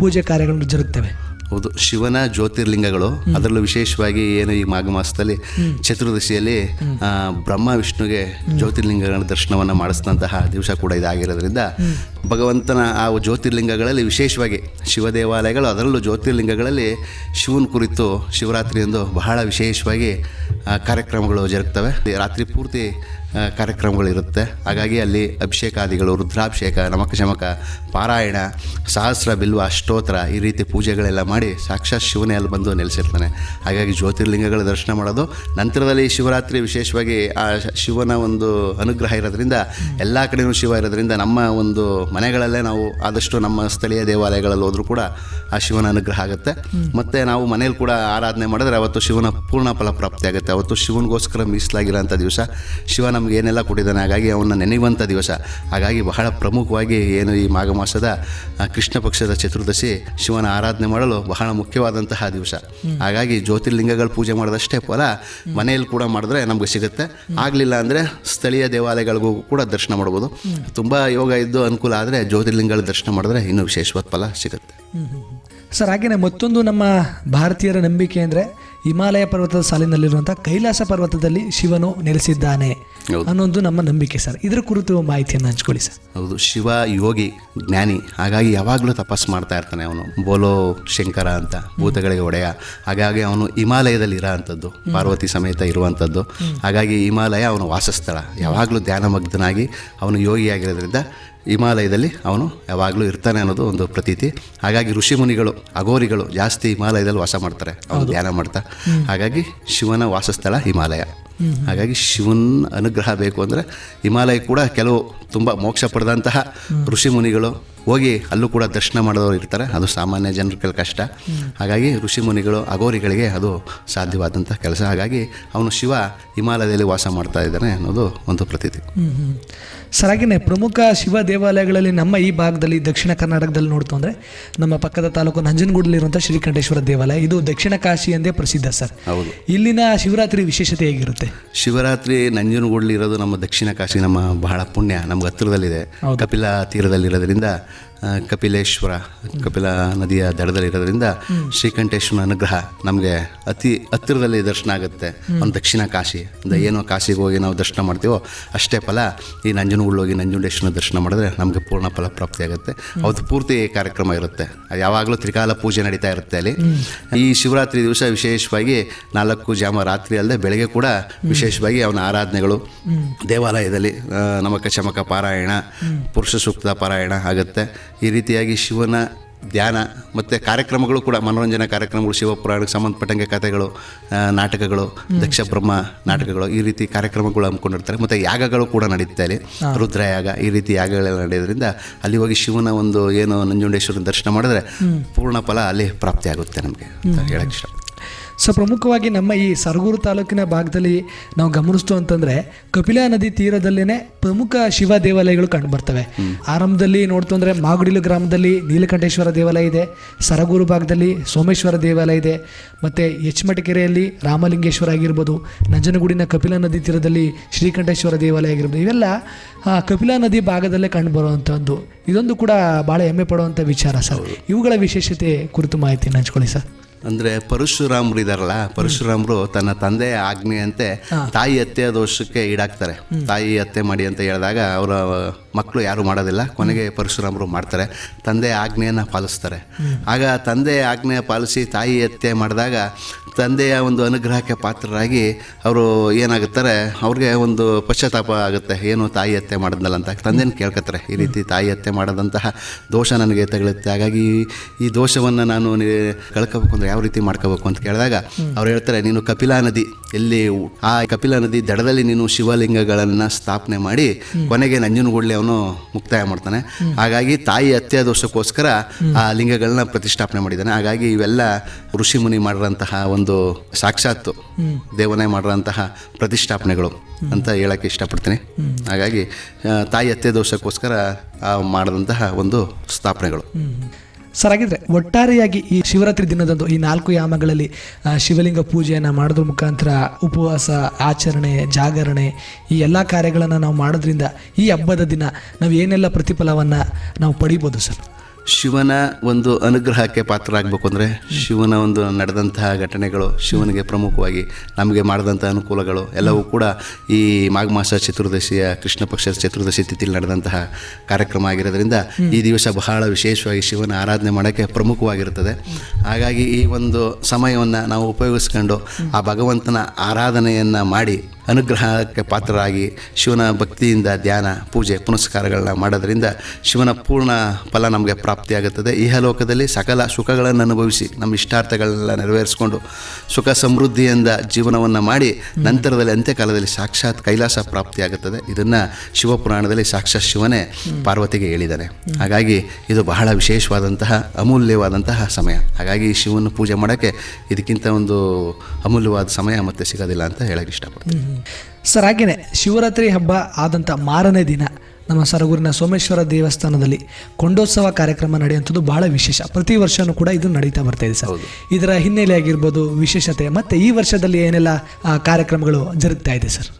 ಪೂಜೆ ಕಾರ್ಯಗಳನ್ನು ಜರುಗ್ತವೆ? ಹೌದು. ಶಿವನ ಜ್ಯೋತಿರ್ಲಿಂಗಗಳು ಅದರಲ್ಲೂ ವಿಶೇಷವಾಗಿ ಏನು ಈ ಮಾಘ ಮಾಸದಲ್ಲಿ ಚತುರ್ದಶಿಯಲ್ಲಿ ಬ್ರಹ್ಮ ವಿಷ್ಣುಗೆ ಜ್ಯೋತಿರ್ಲಿಂಗಗಳ ದರ್ಶನವನ್ನು ಮಾಡಿಸಿದಂತಹ ದಿವಸ ಕೂಡ ಇದಾಗಿರೋದ್ರಿಂದ ಭಗವಂತನ ಆ ಜ್ಯೋತಿರ್ಲಿಂಗಗಳಲ್ಲಿ ವಿಶೇಷವಾಗಿ ಶಿವ ದೇವಾಲಯಗಳು ಅದರಲ್ಲೂ ಜ್ಯೋತಿರ್ಲಿಂಗಗಳಲ್ಲಿ ಶಿವನ ಕುರಿತು ಶಿವರಾತ್ರಿಯಂದು ಬಹಳ ವಿಶೇಷವಾಗಿ ಕಾರ್ಯಕ್ರಮಗಳು ಜರುಗ್ತವೆ. ರಾತ್ರಿ ಪೂರ್ತಿ ಕಾರ್ಯಕ್ರಮಗಳಿರುತ್ತೆ ಹಾಗಾಗಿ ಅಲ್ಲಿ ಅಭಿಷೇಕಾದಿಗಳು, ರುದ್ರಾಭಿಷೇಕ ನಮಕ ಶಮಕ ಪಾರಾಯಣ, ಸಹಸ್ರ ಬಿಲ್ವ, ಅಷ್ಟೋತ್ರ ಈ ರೀತಿ ಪೂಜೆಗಳೆಲ್ಲ ಮಾಡಿ ಸಾಕ್ಷಾತ್ ಶಿವನೇ ಅಲ್ಲಿ ಬಂದು ನೆಲೆಸಿರ್ತಾನೆ. ಹಾಗಾಗಿ ಜ್ಯೋತಿರ್ಲಿಂಗಗಳ ದರ್ಶನ ಮಾಡೋದು. ನಂತರದಲ್ಲಿ ಶಿವರಾತ್ರಿ ವಿಶೇಷವಾಗಿ ಆ ಶಿವನ ಒಂದು ಅನುಗ್ರಹ ಇರೋದ್ರಿಂದ, ಎಲ್ಲ ಕಡೆಯೂ ಶಿವ ಇರೋದ್ರಿಂದ ನಮ್ಮ ಒಂದು ಮನೆಗಳಲ್ಲೇ ನಾವು ಆದಷ್ಟು ನಮ್ಮ ಸ್ಥಳೀಯ ದೇವಾಲಯಗಳಲ್ಲಿ ಹೋದರೂ ಕೂಡ ಆ ಶಿವನ ಅನುಗ್ರಹ ಆಗುತ್ತೆ. ಮತ್ತು ನಾವು ಮನೇಲಿ ಕೂಡ ಆರಾಧನೆ ಮಾಡಿದ್ರೆ ಅವತ್ತು ಶಿವನ ಪೂರ್ಣ ಫಲ ಪ್ರಾಪ್ತಿ ಆಗುತ್ತೆ. ಅವತ್ತು ಶಿವನಿಗೋಸ್ಕರ ಮೀಸಲಾಗಿರೋಂಥ ದಿವಸ, ಶಿವ ನಮ್ಗೆ ಏನೆಲ್ಲ ಕೊಟ್ಟಿದ್ದಾನೆ, ಹಾಗಾಗಿ ಅವನ್ನ ನೆನೆಯುವಂಥ ದಿವಸ, ಹಾಗಾಗಿ ಬಹಳ ಪ್ರಮುಖವಾಗಿ ಏನು ಈ ಮಾಘ ಮಾಸದ ಕೃಷ್ಣ ಪಕ್ಷದ ಚತುರ್ದಶಿ ಶಿವನ ಆರಾಧನೆ ಮಾಡಲು ಬಹಳ ಮುಖ್ಯವಾದಂತಹ ದಿವಸ. ಹಾಗಾಗಿ ಜ್ಯೋತಿರ್ಲಿಂಗಗಳು ಪೂಜೆ ಮಾಡಿದಷ್ಟೇ ಫಲ ಮನೆಯಲ್ಲಿ ಕೂಡ ಮಾಡಿದ್ರೆ ನಮ್ಗೆ ಸಿಗುತ್ತೆ. ಆಗಲಿಲ್ಲ ಅಂದರೆ ಸ್ಥಳೀಯ ದೇವಾಲಯಗಳಿಗೂ ಕೂಡ ದರ್ಶನ ಮಾಡ್ಬೋದು. ತುಂಬ ಯೋಗ ಇದ್ದು ಅನುಕೂಲ ಆದರೆ ಜ್ಯೋತಿರ್ಲಿಂಗಗಳ ದರ್ಶನ ಮಾಡಿದ್ರೆ ಇನ್ನೂ ವಿಶೇಷವಾದ ಫಲ ಸಿಗುತ್ತೆ. ಸರ್ ಹಾಗೆಯೇ ಮತ್ತೊಂದು ನಮ್ಮ ಭಾರತೀಯರ ನಂಬಿಕೆ ಅಂದರೆ ಹಿಮಾಲಯ ಪರ್ವತದ ಸಾಲಿನಲ್ಲಿರುವಂಥ ಕೈಲಾಸ ಪರ್ವತದಲ್ಲಿ ಶಿವನು ನೆಲೆಸಿದ್ದಾನೆ. ಅನ್ನೋದು ನಮ್ಮ ನಂಬಿಕೆ ಸರ್. ಇದರ ಕುರಿತು ಮಾಹಿತಿಯನ್ನು ಹಂಚ್ಕೊಳ್ಳಿ ಸರ್. ಹೌದು ಶಿವ ಯೋಗಿ ಜ್ಞಾನಿ ಹಾಗಾಗಿ ಯಾವಾಗಲೂ ತಪಸ್ ಮಾಡ್ತಾ ಇರ್ತಾನೆ ಅವನು. ಬೋಲೋ ಶಂಕರ ಅಂತ ಭೂತಗಳಿಗೆ ಒಡೆಯ. ಹಾಗಾಗಿ ಅವನು ಹಿಮಾಲಯದಲ್ಲಿ ಇರೋ ಅಂಥದ್ದು ಪಾರ್ವತಿ ಸಮೇತ ಇರುವಂಥದ್ದು ಹಾಗಾಗಿ ಹಿಮಾಲಯ ಅವನ ವಾಸಸ್ಥಳ. ಯಾವಾಗಲೂ ಧ್ಯಾನಮಗ್ಧನಾಗಿ ಅವನು ಯೋಗಿಯಾಗಿರೋದ್ರಿಂದ ಹಿಮಾಲಯದಲ್ಲಿ ಅವನು ಯಾವಾಗಲೂ ಇರ್ತಾನೆ ಅನ್ನೋದು ಒಂದು ಪ್ರತೀತಿ. ಹಾಗಾಗಿ ಋಷಿ ಮುನಿಗಳು ಅಗೋರಿಗಳು ಜಾಸ್ತಿ ಹಿಮಾಲಯದಲ್ಲಿ ವಾಸ ಮಾಡ್ತಾರೆ. ಅವನು ಧ್ಯಾನ ಮಾಡ್ತಾ. ಹಾಗಾಗಿ ಶಿವನ ವಾಸಸ್ಥಳ ಹಿಮಾಲಯ. ಹಾಗಾಗಿ ಶಿವನ ಅನುಗ್ರಹ ಬೇಕು ಅಂದರೆ ಹಿಮಾಲಯ ಕೂಡ ಕೆಲವು ತುಂಬ ಮೋಕ್ಷ ಪಡೆದಂತಹ ಋಷಿ ಮುನಿಗಳು ಹೋಗಿ ಅಲ್ಲೂ ಕೂಡ ದರ್ಶನ ಮಾಡೋರು ಇರ್ತಾರೆ. ಅದು ಸಾಮಾನ್ಯ ಜನರ ಕೆಲ ಕಷ್ಟ. ಹಾಗಾಗಿ ಋಷಿ ಮುನಿಗಳು ಅಗೋರಿಗಳಿಗೆ ಅದು ಸಾಧ್ಯವಾದಂಥ ಕೆಲಸ. ಹಾಗಾಗಿ ಅವನು ಶಿವ ಹಿಮಾಲಯದಲ್ಲಿ ವಾಸ ಮಾಡ್ತಾ ಇದ್ದಾನೆ ಅನ್ನೋದು ಒಂದು ಪ್ರತೀತಿ. ಸರ್ ಹಾಗೆಯೇ ಪ್ರಮುಖ ಶಿವ ದೇವಾಲಯಗಳಲ್ಲಿ ನಮ್ಮ ಈ ಭಾಗದಲ್ಲಿ ದಕ್ಷಿಣ ಕರ್ನಾಟಕದಲ್ಲಿ ನೋಡ್ತು ಅಂದರೆ ನಮ್ಮ ಪಕ್ಕದ ತಾಲೂಕು ನಂಜನಗೂಡಲ್ಲಿರುವಂಥ ಶ್ರೀಕಂಠೇಶ್ವರ ದೇವಾಲಯ. ಇದು ದಕ್ಷಿಣ ಕಾಶಿ ಎಂದೇ ಪ್ರಸಿದ್ಧ ಸರ್. ಹೌದು. ಇಲ್ಲಿನ ಶಿವರಾತ್ರಿ ವಿಶೇಷತೆ ಹೇಗಿರುತ್ತೆ? ಶಿವರಾತ್ರಿ ನಂಜನಗೂಡಲಿರೋದು ನಮ್ಮ ದಕ್ಷಿಣ ಕಾಶಿ ನಮ್ಮ ಬಹಳ ಪುಣ್ಯ. ನಮ್ಗೆ ಹತ್ತಿರದಲ್ಲಿದೆ. ಕಪಿಲ ತೀರದಲ್ಲಿರೋದ್ರಿಂದ ಕಪಿಲೇಶ್ವರ ಕಪಿಲ ನದಿಯ ದಡದಲ್ಲಿರೋದ್ರಿಂದ ಶ್ರೀಕಂಠೇಶ್ವರ ಅನುಗ್ರಹ ನಮಗೆ ಅತಿ ಹತ್ತಿರದಲ್ಲಿ ದರ್ಶನ ಆಗುತ್ತೆ. ಒಂದು ದಕ್ಷಿಣ ಕಾಶಿ. ಅಂದರೆ ಏನೋ ಕಾಶಿಗೆ ಹೋಗಿ ನಾವು ದರ್ಶನ ಮಾಡ್ತೀವೋ ಅಷ್ಟೇ ಫಲ ಈ ನಂಜನಗೂಡು ಹೋಗಿ ನಂಜುಂಡೇಶ್ವರನ ದರ್ಶನ ಮಾಡಿದ್ರೆ ನಮಗೆ ಪೂರ್ಣ ಫಲ ಪ್ರಾಪ್ತಿ ಆಗುತ್ತೆ. ಅವತ್ತು ಪೂರ್ತಿ ಕಾರ್ಯಕ್ರಮ ಇರುತ್ತೆ. ಯಾವಾಗಲೂ ತ್ರಿಕಾಲ ಪೂಜೆ ನಡೀತಾ ಇರುತ್ತೆ ಅಲ್ಲಿ. ಈ ಶಿವರಾತ್ರಿ ದಿವಸ ವಿಶೇಷವಾಗಿ ನಾಲ್ಕು ಜಾಮ ರಾತ್ರಿ ಅಲ್ಲದೆ ಬೆಳಗ್ಗೆ ಕೂಡ ವಿಶೇಷವಾಗಿ ಅವನ ಆರಾಧನೆಗಳು ದೇವಾಲಯದಲ್ಲಿ ನಮಕ ಚಮಕ ಪಾರಾಯಣ ಪುರುಷ ಸೂಕ್ತ ಪಾರಾಯಣ ಆಗುತ್ತೆ. ಈ ರೀತಿಯಾಗಿ ಶಿವನ ಧ್ಯಾನ ಮತ್ತು ಕಾರ್ಯಕ್ರಮಗಳು ಕೂಡ ಮನೋರಂಜನಾ ಕಾರ್ಯಕ್ರಮಗಳು ಶಿವಪುರಾಣಕ್ಕೆ ಸಂಬಂಧಪಟ್ಟಂಗೆ ಕಥೆಗಳು ನಾಟಕಗಳು ದಕ್ಷ ಬ್ರಹ್ಮ ನಾಟಕಗಳು ಈ ರೀತಿ ಕಾರ್ಯಕ್ರಮಗಳು ಹಮ್ಮಿಕೊಂಡಿರ್ತಾರೆ. ಮತ್ತು ಯಾಗಗಳು ಕೂಡ ನಡೀತಾ ಇಲ್ಲಿ ರುದ್ರಯಾಗ ಈ ರೀತಿ ಯಾಗಗಳೆಲ್ಲ ನಡೆಯೋದ್ರಿಂದ ಅಲ್ಲಿ ಹೋಗಿ ಶಿವನ ಒಂದು ಏನು ನಂಜುಂಡೇಶ್ವರನ ದರ್ಶನ ಮಾಡಿದ್ರೆ ಪೂರ್ಣ ಫಲ ಅಲ್ಲಿ ಪ್ರಾಪ್ತಿಯಾಗುತ್ತೆ ನಮಗೆ ಅಂತ ಹೇಳಕ್ಕೆ ಇಷ್ಟ ಸೊ ಪ್ರಮುಖವಾಗಿ ನಮ್ಮ ಈ ಸರಗೂರು ತಾಲೂಕಿನ ಭಾಗದಲ್ಲಿ ನಾವು ಗಮನಿಸ್ತು ಅಂತಂದ್ರೆ ಕಪಿಲಾ ನದಿ ತೀರದಲ್ಲೇನೆ ಪ್ರಮುಖ ಶಿವ ದೇವಾಲಯಗಳು ಕಂಡು ಬರ್ತವೆ ಆರಂಭದಲ್ಲಿ ನೋಡ್ತು ಅಂದ್ರೆ ಮಾಗುಡಿಲು ಗ್ರಾಮದಲ್ಲಿ ನೀಲಕಂಠೇಶ್ವರ ದೇವಾಲಯ ಇದೆ, ಸರಗೂರು ಭಾಗದಲ್ಲಿ ಸೋಮೇಶ್ವರ ದೇವಾಲಯ ಇದೆ, ಮತ್ತೆ ಎಚ್ಮಟಕೆರೆಯಲ್ಲಿ ರಾಮಲಿಂಗೇಶ್ವರ ಆಗಿರ್ಬೋದು, ನಂಜನಗೂಡಿನ ಕಪಿಲಾ ನದಿ ತೀರದಲ್ಲಿ ಶ್ರೀಕಂಠೇಶ್ವರ ದೇವಾಲಯ ಆಗಿರ್ಬೋದು, ಇವೆಲ್ಲ ಕಪಿಲಾ ನದಿ ಭಾಗದಲ್ಲೇ ಕಂಡು ಬರುವಂಥದ್ದು ಇದೊಂದು ಕೂಡ ಭಾಳ ಹೆಮ್ಮೆ ಪಡುವಂಥ ವಿಚಾರ ಸರ್. ಇವುಗಳ ವಿಶೇಷತೆ ಕುರಿತು ಮಾಹಿತಿ ಹಂಚ್ಕೊಳ್ಳಿ ಸರ್. ಅಂದರೆ ಪರಶುರಾಮ್ರು ಇದಾರಲ್ಲ ಪರಶುರಾಮ್ರು ತನ್ನ ತಂದೆಯ ಆಜ್ಞೆಯಂತೆ ತಾಯಿ ಹತ್ಯೆ ದೋಷಕ್ಕೆ ಈಡಾಗ್ತಾರೆ. ತಾಯಿ ಹತ್ಯೆ ಮಾಡಿ ಅಂತ ಹೇಳಿದಾಗ ಅವರ ಮಕ್ಕಳು ಯಾರು ಮಾಡೋದಿಲ್ಲ. ಕೊನೆಗೆ ಪರಶುರಾಮರು ಮಾಡ್ತಾರೆ. ತಂದೆ ಆಜ್ಞೆಯನ್ನು ಪಾಲಿಸ್ತಾರೆ. ಆಗ ತಂದೆ ಆಜ್ಞೆ ಪಾಲಿಸಿ ತಾಯಿ ಹತ್ಯೆ ಮಾಡಿದಾಗ ತಂದೆಯ ಒಂದು ಅನುಗ್ರಹಕ್ಕೆ ಪಾತ್ರರಾಗಿ ಅವರು ಏನಾಗುತ್ತಾರೆ? ಅವ್ರಿಗೆ ಒಂದು ಪಶ್ಚಾತ್ತಾಪ ಆಗುತ್ತೆ. ಏನು ತಾಯಿ ಹತ್ಯೆ ಮಾಡಿದ್ನಲ್ಲ ಅಂತ. ತಂದೆನ ಕೇಳ್ಕೊತಾರೆ. ಈ ರೀತಿ ತಾಯಿ ಹತ್ಯೆ ಮಾಡೋದಂತಹ ದೋಷ ನನಗೆ ತಗಲುತ್ತೆ. ಹಾಗಾಗಿ ಈ ದೋಷವನ್ನು ನಾನು ಕಳ್ಕೋಬೇಕು ಅಂದರೆ ಯಾವ ರೀತಿ ಮಾಡ್ಕೋಬೇಕು ಅಂತ ಕೇಳಿದಾಗ ಅವ್ರು ಹೇಳ್ತಾರೆ, ನೀನು ಕಪಿಲಾ ನದಿ, ಎಲ್ಲಿ ಆ ಕಪಿಲಾ ನದಿ ದಡದಲ್ಲಿ ನೀನು ಶಿವಲಿಂಗಗಳನ್ನು ಸ್ಥಾಪನೆ ಮಾಡಿ, ಕೊನೆಗೆ ನಂಜನಗೂಡ್ಲಿ ಅವನು ಮುಕ್ತಾಯ ಮಾಡ್ತಾನೆ. ಹಾಗಾಗಿ ತಾಯಿ ಅತ್ಯಾದೋಷಕ್ಕೋಸ್ಕರ ಆ ಲಿಂಗಗಳನ್ನ ಪ್ರತಿಷ್ಠಾಪನೆ ಮಾಡಿದ್ದಾನೆ. ಹಾಗಾಗಿ ಇವೆಲ್ಲ ಋಷಿ ಮುನಿ ಮಾಡಿರೋಂತಹ ಒಂದು ಸಾಕ್ಷಾತ್ ದೇವನೇ ಮಾಡಿರೋಂತಹ ಪ್ರತಿಷ್ಠಾಪನೆಗಳು ಅಂತ ಹೇಳಕ್ಕೆ ಇಷ್ಟಪಡ್ತೀನಿ. ಹಾಗಾಗಿ ತಾಯಿ ಅತ್ಯದೋಷಕ್ಕೋಸ್ಕರ ಮಾಡಿದಂತಹ ಒಂದು ಸ್ಥಾಪನೆಗಳು. ಸರ್ ಹಾಗಿದ್ರೆ ಒಟ್ಟಾರೆಯಾಗಿ ಈ ಶಿವರಾತ್ರಿ ದಿನದಂದು ಈ ನಾಲ್ಕು ಯಾಮಗಳಲ್ಲಿ ಶಿವಲಿಂಗ ಪೂಜೆಯನ್ನು ಮಾಡೋದ್ರ ಮುಖಾಂತರ ಉಪವಾಸ, ಆಚರಣೆ, ಜಾಗರಣೆ, ಈ ಎಲ್ಲ ಕಾರ್ಯಗಳನ್ನು ನಾವು ಮಾಡೋದ್ರಿಂದ ಈ ಹಬ್ಬದ ದಿನ ನಾವು ಏನೆಲ್ಲ ಪ್ರತಿಫಲವನ್ನು ನಾವು ಪಡಿಬೋದು ಸರ್? ಶಿವನ ಒಂದು ಅನುಗ್ರಹಕ್ಕೆ ಪಾತ್ರ ಆಗಬೇಕು ಅಂದರೆ ಶಿವನ ಒಂದು ನಡೆದಂತಹ ಘಟನೆಗಳು ಶಿವನಿಗೆ ಪ್ರಮುಖವಾಗಿ ನಮಗೆ ಮಾಡಿದಂಥ ಅನುಕೂಲಗಳು ಎಲ್ಲವೂ ಕೂಡ ಈ ಮಾಘ ಮಾಸ ಚತುರ್ದಶಿಯ ಕೃಷ್ಣ ಪಕ್ಷದ ಚತುರ್ದಶಿ ತಿಥಿಲಿ ನಡೆದಂತಹ ಕಾರ್ಯಕ್ರಮ ಆಗಿರೋದ್ರಿಂದ ಈ ದಿವಸ ಬಹಳ ವಿಶೇಷವಾಗಿ ಶಿವನ ಆರಾಧನೆ ಮಾಡೋಕ್ಕೆ ಪ್ರಮುಖವಾಗಿರುತ್ತದೆ ಹಾಗಾಗಿ ಈ ಒಂದು ಸಮಯವನ್ನು ನಾವು ಉಪಯೋಗಿಸ್ಕೊಂಡು ಆ ಭಗವಂತನ ಆರಾಧನೆಯನ್ನು ಮಾಡಿ ಅನುಗ್ರಹಕ್ಕೆ ಪಾತ್ರರಾಗಿ ಶಿವನ ಭಕ್ತಿಯಿಂದ ಧ್ಯಾನ, ಪೂಜೆ, ಪುನಸ್ಕಾರಗಳನ್ನ ಮಾಡೋದರಿಂದ ಶಿವನ ಪೂರ್ಣ ಫಲ ನಮಗೆ ಪ್ರಾಪ್ತಿಯಾಗುತ್ತದೆ. ಇಹಲೋಕದಲ್ಲಿ ಸಕಲ ಸುಖಗಳನ್ನು ಅನುಭವಿಸಿ ನಮ್ಮ ಇಷ್ಟಾರ್ಥಗಳನ್ನೆಲ್ಲ ನೆರವೇರಿಸಿಕೊಂಡು ಸುಖ ಸಮೃದ್ಧಿಯಿಂದ ಜೀವನವನ್ನು ಮಾಡಿ ನಂತರದಲ್ಲಿ ಅಂತ್ಯಕಾಲದಲ್ಲಿ ಸಾಕ್ಷಾತ್ ಕೈಲಾಸ ಪ್ರಾಪ್ತಿಯಾಗುತ್ತದೆ. ಇದನ್ನು ಶಿವಪುರಾಣದಲ್ಲಿ ಸಾಕ್ಷಾತ್ ಶಿವನೇ ಪಾರ್ವತಿಗೆ ಹೇಳಿದ್ದಾನೆ. ಹಾಗಾಗಿ ಇದು ಬಹಳ ವಿಶೇಷವಾದಂತಹ, ಅಮೂಲ್ಯವಾದಂತಹ ಸಮಯ. ಹಾಗಾಗಿ ಶಿವನ ಪೂಜೆ ಮಾಡೋಕ್ಕೆ ಇದಕ್ಕಿಂತ ಒಂದು ಅಮೂಲ್ಯವಾದ ಸಮಯ ಮತ್ತೆ ಸಿಗೋದಿಲ್ಲ ಅಂತ ಹೇಳಕ್ಕೆ ಇಷ್ಟಪಡ್ತೀನಿ. ಸರ್ ಹಾಗೇನೆ ಶಿವರಾತ್ರಿ ಹಬ್ಬ ಆದಂಥ ಮಾರನೇ ದಿನ ನಮ್ಮ ಸರಗೂರಿನ ಸೋಮೇಶ್ವರ ದೇವಸ್ಥಾನದಲ್ಲಿ ಕೊಂಡೋತ್ಸವ ಕಾರ್ಯಕ್ರಮ ನಡೆಯುವಂಥದ್ದು ಬಹಳ ವಿಶೇಷ. ಪ್ರತಿ ವರ್ಷವೂ ಕೂಡ ಇದು ನಡೀತಾ ಬರ್ತಾ ಇದೆ ಸರ್. ಇದರ ಹಿನ್ನೆಲೆ ಆಗಿರ್ಬೋದು ವಿಶೇಷತೆ ಮತ್ತು ಈ ವರ್ಷದಲ್ಲಿ ಏನೆಲ್ಲ ಕಾರ್ಯಕ್ರಮಗಳು ಜರುಗ್ತಾ ಇದೆ ಸರ್?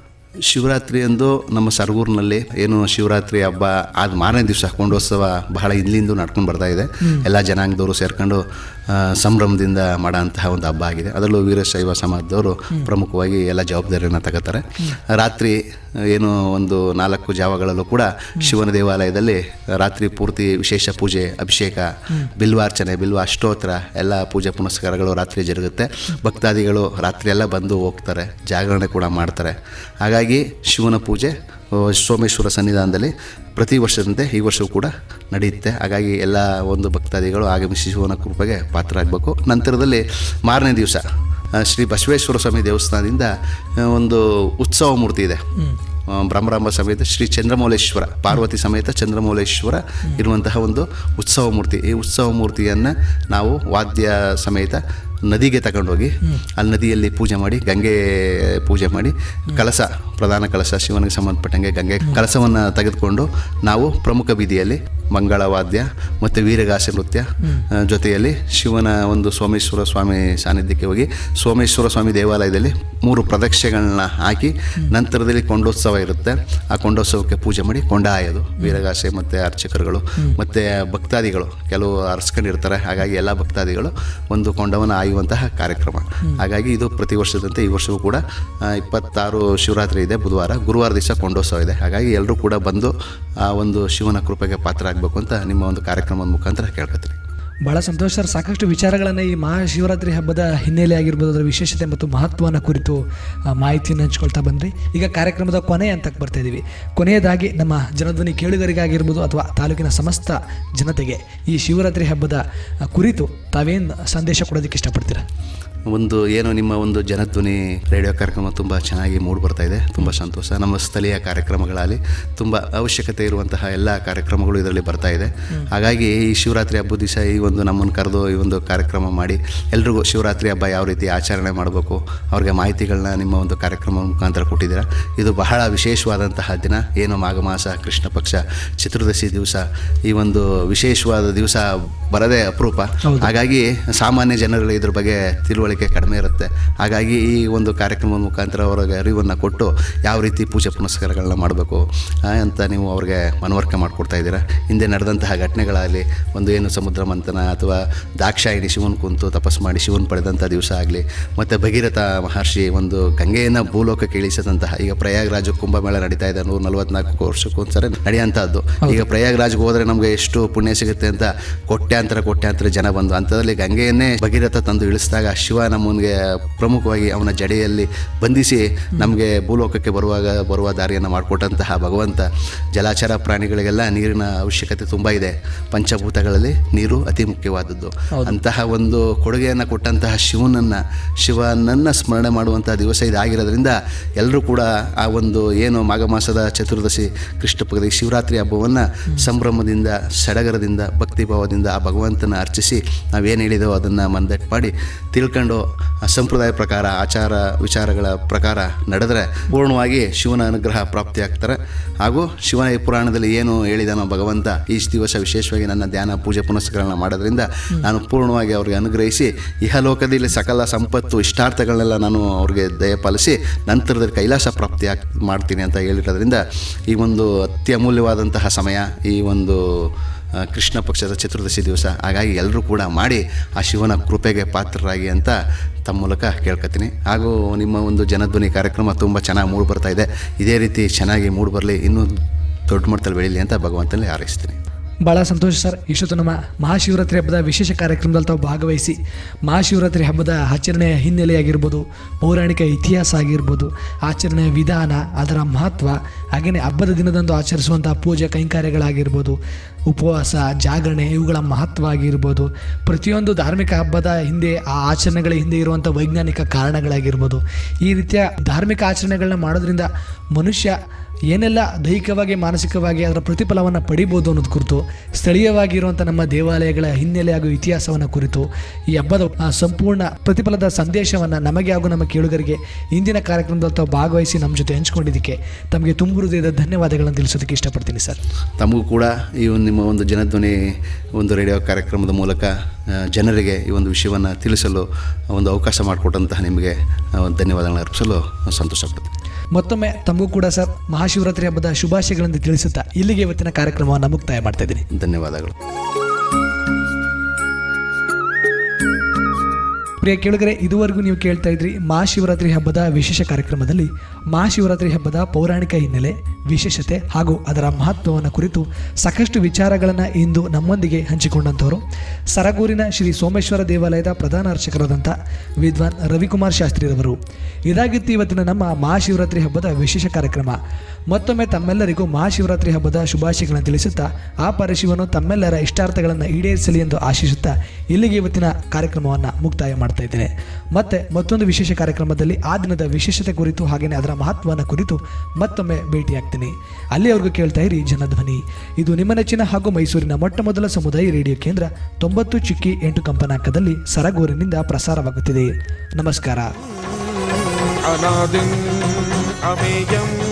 ಶಿವರಾತ್ರಿ ಎಂದು ನಮ್ಮ ಸರಗೂರಿನಲ್ಲಿ ಏನು ಶಿವರಾತ್ರಿ ಹಬ್ಬ ಆದ ಮಾರನೇ ದಿವಸ ಕೊಂಡೋತ್ಸವ ಬಹಳ ಇಲ್ಲಿಂದ ನಡ್ಕೊಂಡು ಬರ್ತಾ ಇದೆ. ಎಲ್ಲ ಜನಾಂಗದವರು ಸೇರ್ಕೊಂಡು ಸಂಭ್ರಮದಿಂದ ಮಾಡೋಂತಹ ಒಂದು ಹಬ್ಬ ಆಗಿದೆ. ಅದರಲ್ಲೂ ವೀರಶೈವ ಸಮಾಜದವರು ಪ್ರಮುಖವಾಗಿ ಎಲ್ಲ ಜವಾಬ್ದಾರಿಯನ್ನು ತಗೋತಾರೆ. ರಾತ್ರಿ ಏನು ಒಂದು ನಾಲ್ಕು ಜಾವಗಳಲ್ಲೂ ಕೂಡ ಶಿವನ ದೇವಾಲಯದಲ್ಲಿ ರಾತ್ರಿ ಪೂರ್ತಿ ವಿಶೇಷ ಪೂಜೆ ಅಭಿಷೇಕ ಬಿಲ್ವಾರ್ಚನೆ ಬಿಲ್ವ ಅಷ್ಟೋತ್ರ ಎಲ್ಲ ಪೂಜೆ ಪುನಸ್ಕಾರಗಳು ರಾತ್ರಿ ಜರುಗುತ್ತೆ. ಭಕ್ತಾದಿಗಳು ರಾತ್ರಿ ಎಲ್ಲ ಬಂದು ಹೋಗ್ತಾರೆ ಜಾಗರಣೆ ಕೂಡ ಮಾಡ್ತಾರೆ. ಹಾಗಾಗಿ ಶಿವನ ಪೂಜೆ ಸೋಮೇಶ್ವರ ಸನ್ನಿಧಾನದಲ್ಲಿ ಪ್ರತಿ ವರ್ಷದಂತೆ ಈ ವರ್ಷವೂ ಕೂಡ ನಡೆಯುತ್ತೆ. ಹಾಗಾಗಿ ಎಲ್ಲ ಒಂದು ಭಕ್ತಾದಿಗಳು ಆಗಮಿಸಿ ಶಿವನ ಕೃಪೆಗೆ ಪಾತ್ರರಾಗಬೇಕು. ನಂತರದಲ್ಲಿ ಮಾರನೇ ದಿವಸ ಶ್ರೀ ಬಸವೇಶ್ವರ ಸ್ವಾಮಿ ದೇವಸ್ಥಾನದಿಂದ ಒಂದು ಉತ್ಸವ ಮೂರ್ತಿ ಇದೆ. ಬ್ರಹ್ಮರಾಂಬ ಸಮೇತ ಶ್ರೀ ಚಂದ್ರಮೌಳೇಶ್ವರ, ಪಾರ್ವತಿ ಸಮೇತ ಚಂದ್ರಮೌಳೇಶ್ವರ ಇರುವಂತಹ ಒಂದು ಉತ್ಸವ ಮೂರ್ತಿ. ಈ ಉತ್ಸವ ಮೂರ್ತಿಯನ್ನು ನಾವು ವಾದ್ಯ ಸಮೇತ ನದಿಗೆ ತಗೊಂಡೋಗಿ, ಅಲ್ಲಿ ನದಿಯಲ್ಲಿ ಪೂಜೆ ಮಾಡಿ ಗಂಗೆ ಪೂಜೆ ಮಾಡಿ ಕಲಸ ಪ್ರಧಾನ ಕಳಸ ಶಿವನಿಗೆ ಸಂಬಂಧಪಟ್ಟಂಗೆ ಗಂಗೆ ಕಳಸವನ್ನು ತೆಗೆದುಕೊಂಡು ನಾವು ಪ್ರಮುಖ ಬೀದಿಯಲ್ಲಿ ಮಂಗಳವಾದ್ಯ ಮತ್ತು ವೀರಗಾಸೆ ನೃತ್ಯ ಜೊತೆಯಲ್ಲಿ ಶಿವನ ಒಂದು ಸೋಮೇಶ್ವರ ಸ್ವಾಮಿ ಸಾನ್ನಿಧ್ಯಕ್ಕೆ ಹೋಗಿ ಸೋಮೇಶ್ವರ ಸ್ವಾಮಿ ದೇವಾಲಯದಲ್ಲಿ ಮೂರು ಪ್ರದಕ್ಷಿಣೆಗಳನ್ನ ಹಾಕಿ ನಂತರದಲ್ಲಿ ಕೊಂಡೋತ್ಸವ ಇರುತ್ತೆ. ಆ ಕೊಂಡೋತ್ಸವಕ್ಕೆ ಪೂಜೆ ಮಾಡಿ ಕೊಂಡ ಆಯೋದು ವೀರಗಾಸೆ ಮತ್ತು ಅರ್ಚಕರುಗಳು ಮತ್ತು ಭಕ್ತಾದಿಗಳು ಕೆಲವು ಅರ್ಸ್ಕೊಂಡಿರ್ತಾರೆ. ಹಾಗಾಗಿ ಎಲ್ಲ ಭಕ್ತಾದಿಗಳು ಒಂದು ಕೊಂಡವನ್ನು ಆಯುವಂತಹ ಕಾರ್ಯಕ್ರಮ. ಹಾಗಾಗಿ ಇದು ಪ್ರತಿ ವರ್ಷದಂತೆ ಈ ವರ್ಷವೂ ಕೂಡ ಇಪ್ಪತ್ತಾರು ಶಿವರಾತ್ರಿ ಇದೆ. ಬುಧವಾರ, ಗುರುವಾರ ದಿವಸ ಕೊಂಡೋತ್ಸವ ಇದೆ. ಹಾಗಾಗಿ ಎಲ್ಲರೂ ಕೂಡ ಬಂದು ಆ ಒಂದು ಶಿವನ ಕೃಪೆಗೆ ಪಾತ್ರ ಆಗಬೇಕು ಅಂತ ನಿಮ್ಮ ಒಂದು ಕಾರ್ಯಕ್ರಮದ ಮುಖಾಂತರ ಕೇಳ್ಕೊತೀನಿ. ಭಾಳ ಸಂತೋಷ ಸರ್. ಸಾಕಷ್ಟು ವಿಚಾರಗಳನ್ನು ಈ ಮಹಾಶಿವರಾತ್ರಿ ಹಬ್ಬದ ಹಿನ್ನೆಲೆ ಆಗಿರ್ಬೋದು, ಅದರ ವಿಶೇಷತೆ ಮತ್ತು ಮಹತ್ವನ ಕುರಿತು ಮಾಹಿತಿಯನ್ನು ಹಂಚ್ಕೊಳ್ತಾ ಬಂದ್ರಿ. ಈಗ ಕಾರ್ಯಕ್ರಮದ ಕೊನೆ ಅಂತಕ್ಕೆ ಬರ್ತಾ ಇದ್ದೀವಿ ಕೊನೆಯದಾಗಿ ನಮ್ಮ ಜನಧ್ವನಿ ಕೇಳುಗರಿಗಾಗಿರ್ಬೋದು ಅಥವಾ ತಾಲೂಕಿನ ಸಮಸ್ತ ಜನತೆಗೆ ಈ ಶಿವರಾತ್ರಿ ಹಬ್ಬದ ಕುರಿತು ತಾವೇನು ಸಂದೇಶ ಕೊಡೋದಕ್ಕೆ ಇಷ್ಟಪಡ್ತೀರಾ? ಒಂದು ಏನು ನಿಮ್ಮ ಒಂದು ಜನಧ್ವನಿ ರೇಡಿಯೋ ಕಾರ್ಯಕ್ರಮ ತುಂಬ ಚೆನ್ನಾಗಿ ಮೂಡ್ ಬರ್ತಾ ಇದೆ ತುಂಬ ಸಂತೋಷ. ನಮ್ಮ ಸ್ಥಳೀಯ ಕಾರ್ಯಕ್ರಮಗಳಲ್ಲಿ ತುಂಬ ಅವಶ್ಯಕತೆ ಇರುವಂತಹ ಎಲ್ಲ ಕಾರ್ಯಕ್ರಮಗಳು ಇದರಲ್ಲಿ ಬರ್ತಾ ಇದೆ. ಹಾಗಾಗಿ ಈ ಶಿವರಾತ್ರಿ ಹಬ್ಬದ ದಿವಸ ಈ ಒಂದು ನಮ್ಮನ್ನು ಕರೆದು ಈ ಒಂದು ಕಾರ್ಯಕ್ರಮ ಮಾಡಿ ಎಲ್ರಿಗೂ ಶಿವರಾತ್ರಿ ಹಬ್ಬ ಯಾವ ರೀತಿ ಆಚರಣೆ ಮಾಡಬೇಕು ಅವ್ರಿಗೆ ಮಾಹಿತಿಗಳನ್ನ ನಿಮ್ಮ ಒಂದು ಕಾರ್ಯಕ್ರಮ ಮುಖಾಂತರ ಕೊಟ್ಟಿದ್ದೀರಾ? ಇದು ಬಹಳ ವಿಶೇಷವಾದಂತಹ ದಿನ. ಏನು ಮಾಘ ಮಾಸ ಕೃಷ್ಣ ಪಕ್ಷ ಚತುರ್ದಶಿ ದಿವಸ ಈ ಒಂದು ವಿಶೇಷವಾದ ದಿವಸ ಬರದೇ ಅಪರೂಪ. ಹಾಗಾಗಿ ಸಾಮಾನ್ಯ ಜನರಲ್ಲಿ ಇದ್ರ ಬಗ್ಗೆ ತಿಳುವಳಿಕೆ ಕಡಿಮೆ ಇರುತ್ತೆ. ಹಾಗಾಗಿ ಈ ಒಂದು ಕಾರ್ಯಕ್ರಮದ ಮುಖಾಂತರ ಅವ್ರಿಗೆ ಅರಿವನ್ನು ಕೊಟ್ಟು ಯಾವ ರೀತಿ ಪೂಜೆ ಪುನಸ್ಕಾರಗಳನ್ನ ಮಾಡಬೇಕು ಅಂತ ನೀವು ಅವ್ರಿಗೆ ಮನವರಿಕೆ ಮಾಡಿಕೊಡ್ತಾ ಇದ್ದೀರಾ. ಹಿಂದೆ ನಡೆದಂತಹ ಘಟನೆಗಳಾಗಲಿ ಒಂದು ಏನು ಸಮುದ್ರ ಮಂಥನ ಅಥವಾ ದಾಕ್ಷಾಯಿಣಿ ಶಿವನ್ ಕುಂತು ತಪಸ್ಸು ಮಾಡಿ ಶಿವನ್ ಪಡೆದಂಥ ದಿವಸ ಆಗಲಿ ಮತ್ತು ಭಗೀರಥ ಮಹರ್ಷಿ ಒಂದು ಗಂಗೆಯನ್ನು ಭೂಲೋಕಕ್ಕೆ ಇಳಿಸಿದಂತಹ ಈಗ ಪ್ರಯಾಗ್ರಾಜ ಕುಂಭಮೇಳ ನಡೀತಾ ಇದೆ ನೂರ ನಲವತ್ನಾಲ್ಕು ವರ್ಷಕ್ಕೊಂದ್ಸರಿ ನಡೆಯುವಂಥದ್ದು ಈಗ ಪ್ರಯಾಗ್ರಾಜ್ಗೆ ಹೋದರೆ ನಮಗೆ ಎಷ್ಟು ಪುಣ್ಯ ಸಿಗುತ್ತೆ ಅಂತ ಕೋಟ್ಯಾಂತರ ಕೋಟ್ಯಾಂತರ ಜನ ಬಂದು ಅಂಥದ್ರಲ್ಲಿ ಗಂಗೆಯನ್ನೇ ಭಗೀರಥ ತಂದು ಇಳಿಸಿದಾಗ ಶಿವ ನಮ್ಮನಿಗೆ ಪ್ರಮುಖವಾಗಿ ಅವನ ಜಡೆಯಲ್ಲಿ ಬಂಧಿಸಿ ನಮಗೆ ಭೂಲೋಕಕ್ಕೆ ಬರುವಾಗ ಬರುವ ದಾರಿಯನ್ನು ಮಾಡಿಕೊಟ್ಟಂತಹ ಭಗವಂತ ಜಲಾಚರ ಪ್ರಾಣಿಗಳಿಗೆಲ್ಲ ನೀರಿನ ಅವಶ್ಯಕತೆ ತುಂಬ ಇದೆ. ಪಂಚಭೂತಗಳಲ್ಲಿ ನೀರು ಅತಿ ಮುಖ್ಯವಾದದ್ದು. ಅಂತಹ ಒಂದು ಕೊಡುಗೆಯನ್ನು ಕೊಟ್ಟಂತಹ ಶಿವನನ್ನು ಶಿವನನ್ನು ಸ್ಮರಣೆ ಮಾಡುವಂತಹ ದಿವಸ ಇದಾಗಿರೋದ್ರಿಂದ ಎಲ್ಲರೂ ಕೂಡ ಆ ಒಂದು ಏನು ಮಾಘ ಮಾಸದ ಚತುರ್ದಶಿ ಕೃಷ್ಣ ಪಗದಿ ಶಿವರಾತ್ರಿ ಹಬ್ಬವನ್ನು ಸಂಭ್ರಮದಿಂದ ಸಡಗರದಿಂದ ಭಕ್ತಿಭಾವದಿಂದ ಆ ಭಗವಂತನ ಅರ್ಚಿಸಿ ನಾವೇನು ಹೇಳಿದೆವೋ ಅದನ್ನು ಮಂದಟ್ಟು ಮಾಡಿ ತಿಳ್ಕೊಂಡು ಆ ಸಂಪ್ರದಾಯ ಪ್ರಕಾರ, ಆಚಾರ ವಿಚಾರಗಳ ಪ್ರಕಾರ ನಡೆದರೆ ಪೂರ್ಣವಾಗಿ ಶಿವನ ಅನುಗ್ರಹ ಪ್ರಾಪ್ತಿಯಾಗ್ತಾರೆ ಹಾಗೂ ಶಿವನ ಪುರಾಣದಲ್ಲಿ ಏನು ಹೇಳಿದಾನೋ ಭಗವಂತ ಈ ದಿವಸ ವಿಶೇಷವಾಗಿ ನನ್ನ ಧ್ಯಾನ ಪೂಜೆ ಪುನಸ್ಕಾರಗಳನ್ನ ಮಾಡೋದ್ರಿಂದ ನಾನು ಪೂರ್ಣವಾಗಿ ಅವ್ರಿಗೆ ಅನುಗ್ರಹಿಸಿ ಇಹಲೋಕದಲ್ಲಿ ಸಕಲ ಸಂಪತ್ತು, ಇಷ್ಟಾರ್ಥಗಳನ್ನೆಲ್ಲ ನಾನು ಅವ್ರಿಗೆ ದಯಪಾಲಿಸಿ ನಂತರದಲ್ಲಿ ಕೈಲಾಸ ಪ್ರಾಪ್ತಿ ಮಾಡ್ತೀನಿ ಅಂತ ಹೇಳಿರೋದ್ರಿಂದ ಈ ಒಂದು ಅತ್ಯಮೂಲ್ಯವಾದಂತಹ ಸಮಯ, ಈ ಒಂದು ಕೃಷ್ಣ ಪಕ್ಷದ ಚತುರ್ದಶಿ ದಿವಸ. ಹಾಗಾಗಿ ಎಲ್ಲರೂ ಕೂಡ ಮಾಡಿ ಆ ಶಿವನ ಕೃಪೆಗೆ ಪಾತ್ರರಾಗಿ ಅಂತ ತಮ್ಮ ಮೂಲಕ ಕೇಳ್ಕೊತೀನಿ. ಹಾಗೂ ನಿಮ್ಮ ಒಂದು ಜನಧ್ವನಿ ಕಾರ್ಯಕ್ರಮ ತುಂಬ ಚೆನ್ನಾಗಿ ಮೂಡಿ ಬರ್ತಾ ಇದೆ. ಇದೇ ರೀತಿ ಚೆನ್ನಾಗಿ ಮೂಡಿ ಬರಲಿ. ಇನ್ನೂ ದೊಡ್ಡ ಮಟ್ಟದಲ್ಲಿ ಬೆಳೀಲಿ ಅಂತ ಭಗವಂತನಲ್ಲಿ ಹಾರೈಸ್ತೀನಿ. ಭಾಳ ಸಂತೋಷ ಸರ್. ಇಷ್ಟೊತ್ತು ನಮ್ಮ ಮಹಾಶಿವರಾತ್ರಿ ಹಬ್ಬದ ವಿಶೇಷ ಕಾರ್ಯಕ್ರಮದಲ್ಲಿ ತಾವು ಭಾಗವಹಿಸಿ, ಮಹಾಶಿವರಾತ್ರಿ ಹಬ್ಬದ ಆಚರಣೆಯ ಹಿನ್ನೆಲೆಯಾಗಿರ್ಬೋದು, ಪೌರಾಣಿಕ ಇತಿಹಾಸ ಆಗಿರ್ಬೋದು, ಆಚರಣೆಯ ವಿಧಾನ, ಅದರ ಮಹತ್ವ, ಹಾಗೆಯೇ ಹಬ್ಬದ ದಿನದಂದು ಆಚರಿಸುವಂಥ ಪೂಜೆ ಕೈಂಕಾರ್ಯಗಳಾಗಿರ್ಬೋದು, ಉಪವಾಸ, ಜಾಗರಣೆ, ಇವುಗಳ ಮಹತ್ವ ಆಗಿರ್ಬೋದು, ಪ್ರತಿಯೊಂದು ಧಾರ್ಮಿಕ ಹಬ್ಬದ ಹಿಂದೆ ಆ ಆಚರಣೆಗಳ ಹಿಂದೆ ಇರುವಂಥ ವೈಜ್ಞಾನಿಕ ಕಾರಣಗಳಾಗಿರ್ಬೋದು, ಈ ರೀತಿಯ ಧಾರ್ಮಿಕ ಆಚರಣೆಗಳನ್ನ ಮಾಡೋದ್ರಿಂದ ಮನುಷ್ಯ ಏನೆಲ್ಲ ದೈಹಿಕವಾಗಿ, ಮಾನಸಿಕವಾಗಿ ಅದರ ಪ್ರತಿಫಲವನ್ನು ಪಡಿಬೋದು ಅನ್ನೋದು ಕುರಿತು ಸ್ಥಳೀಯವಾಗಿರುವಂಥ ನಮ್ಮ ದೇವಾಲಯಗಳ ಹಿನ್ನೆಲೆ ಹಾಗೂ ಇತಿಹಾಸವನ್ನು ಕುರಿತು ಈ ಹಬ್ಬದ ಸಂಪೂರ್ಣ ಪ್ರತಿಫಲದ ಸಂದೇಶವನ್ನು ನಮಗೆ ಹಾಗೂ ನಮ್ಮ ಕೇಳುಗರಿಗೆ ಇಂದಿನ ಕಾರ್ಯಕ್ರಮದಲ್ಲಿ ತಾವು ಭಾಗವಹಿಸಿ ನಮ್ಮ ಜೊತೆ ಹಂಚ್ಕೊಂಡಿದ್ದಕ್ಕೆ ತಮಗೆ ತುಂಬ ಹೃದಯದ ಧನ್ಯವಾದಗಳನ್ನು ತಿಳಿಸೋದಕ್ಕೆ ಇಷ್ಟಪಡ್ತೀನಿ ಸರ್. ತಮಗೂ ಕೂಡ ಈ ಒಂದು ನಿಮ್ಮ ಒಂದು ಜನಧ್ವನಿ, ಒಂದು ರೇಡಿಯೋ ಕಾರ್ಯಕ್ರಮದ ಮೂಲಕ ಜನರಿಗೆ ಈ ಒಂದು ವಿಷಯವನ್ನು ತಿಳಿಸಲು ಒಂದು ಅವಕಾಶ ಮಾಡಿಕೊಟ್ಟಂತಹ ನಿಮಗೆ ಧನ್ಯವಾದಗಳನ್ನು ಅರ್ಪಿಸಲು ಸಂತೋಷಪಡ್ತೀನಿ ಮತ್ತೊಮ್ಮೆ ತಮಗೂ ಕೂಡ ಸರ್ ಮಹಾಶಿವರಾತ್ರಿ ಹಬ್ಬದ ಶುಭಾಶಯಗಳನ್ನು ತಿಳಿಸುತ್ತಾ ಇಲ್ಲಿಗೆ ಇವತ್ತಿನ ಕಾರ್ಯಕ್ರಮವನ್ನು ಮುಕ್ತಾಯ ಮಾಡ್ತಾ ಇದ್ದೀನಿ. ಧನ್ಯವಾದಗಳು. ಪ್ರಿಯ ಕೇಳಿದರೆ ಇದುವರೆಗೂ ನೀವು ಕೇಳ್ತಾ ಇದ್ರಿ ಮಹಾಶಿವರಾತ್ರಿ ಹಬ್ಬದ ವಿಶೇಷ ಕಾರ್ಯಕ್ರಮದಲ್ಲಿ ಮಹಾಶಿವರಾತ್ರಿ ಹಬ್ಬದ ಪೌರಾಣಿಕ ಹಿನ್ನೆಲೆ, ವಿಶೇಷತೆ ಹಾಗೂ ಅದರ ಮಹತ್ವವನ್ನು ಕುರಿತು ಸಾಕಷ್ಟು ವಿಚಾರಗಳನ್ನು ಇಂದು ನಮ್ಮೊಂದಿಗೆ ಹಂಚಿಕೊಂಡಂಥವರು. ಸರಗೂರಿನ ಶ್ರೀ ಸೋಮೇಶ್ವರ ದೇವಾಲಯದ ಪ್ರಧಾನ ಅರ್ಚಕರಾದಂಥ ವಿದ್ವಾನ್ ರವಿಕುಮಾರ್ ಶಾಸ್ತ್ರಿರವರು. ಇದಾಗಿತ್ತು ಇವತ್ತಿನ ನಮ್ಮ ಮಹಾಶಿವರಾತ್ರಿ ಹಬ್ಬದ ವಿಶೇಷ ಕಾರ್ಯಕ್ರಮ. ಮತ್ತೊಮ್ಮೆ ತಮ್ಮೆಲ್ಲರಿಗೂ ಮಹಾಶಿವರಾತ್ರಿ ಹಬ್ಬದ ಶುಭಾಶಯಗಳನ್ನು ತಿಳಿಸುತ್ತಾ, ಆ ಪರಶಿವನು ತಮ್ಮೆಲ್ಲರ ಇಷ್ಟಾರ್ಥಗಳನ್ನು ಈಡೇರಿಸಲಿ ಎಂದು ಆಶಿಸುತ್ತಾ, ಇಲ್ಲಿಗೆ ಇವತ್ತಿನ ಕಾರ್ಯಕ್ರಮವನ್ನು ಮುಕ್ತಾಯ ಮಾಡ್ತಾ ಇದ್ದೇನೆ. ಮತ್ತೆ ಮತ್ತೊಂದು ವಿಶೇಷ ಕಾರ್ಯಕ್ರಮದಲ್ಲಿ ಆ ದಿನದ ವಿಶೇಷತೆ ಕುರಿತು ಹಾಗೆಯೇ ಅದರ ಮಹತ್ವವನ್ನು ಕುರಿತು ಮತ್ತೊಮ್ಮೆ ಭೇಟಿಯಾಗ್ತೀನಿ. ಅಲ್ಲಿಯವರೆಗೂ ಕೇಳ್ತಾ ಇರಿ ಜನಧ್ವನಿ. ಇದು ನಿಮ್ಮ ನೆಚ್ಚಿನ ಹಾಗೂ ಮೈಸೂರಿನ ಮೊಟ್ಟ ಮೊದಲ ಸಮುದಾಯ ರೇಡಿಯೋ ಕೇಂದ್ರ ತೊಂಬತ್ತು ಚಿಕ್ಕಿ ಎಂಟು ಕಂಪನಾಂಕದಲ್ಲಿ ಸರಗೂರಿನಿಂದ ಪ್ರಸಾರವಾಗುತ್ತಿದೆ. ನಮಸ್ಕಾರ. ಅನಾದಿ ಅಮೇಯಂ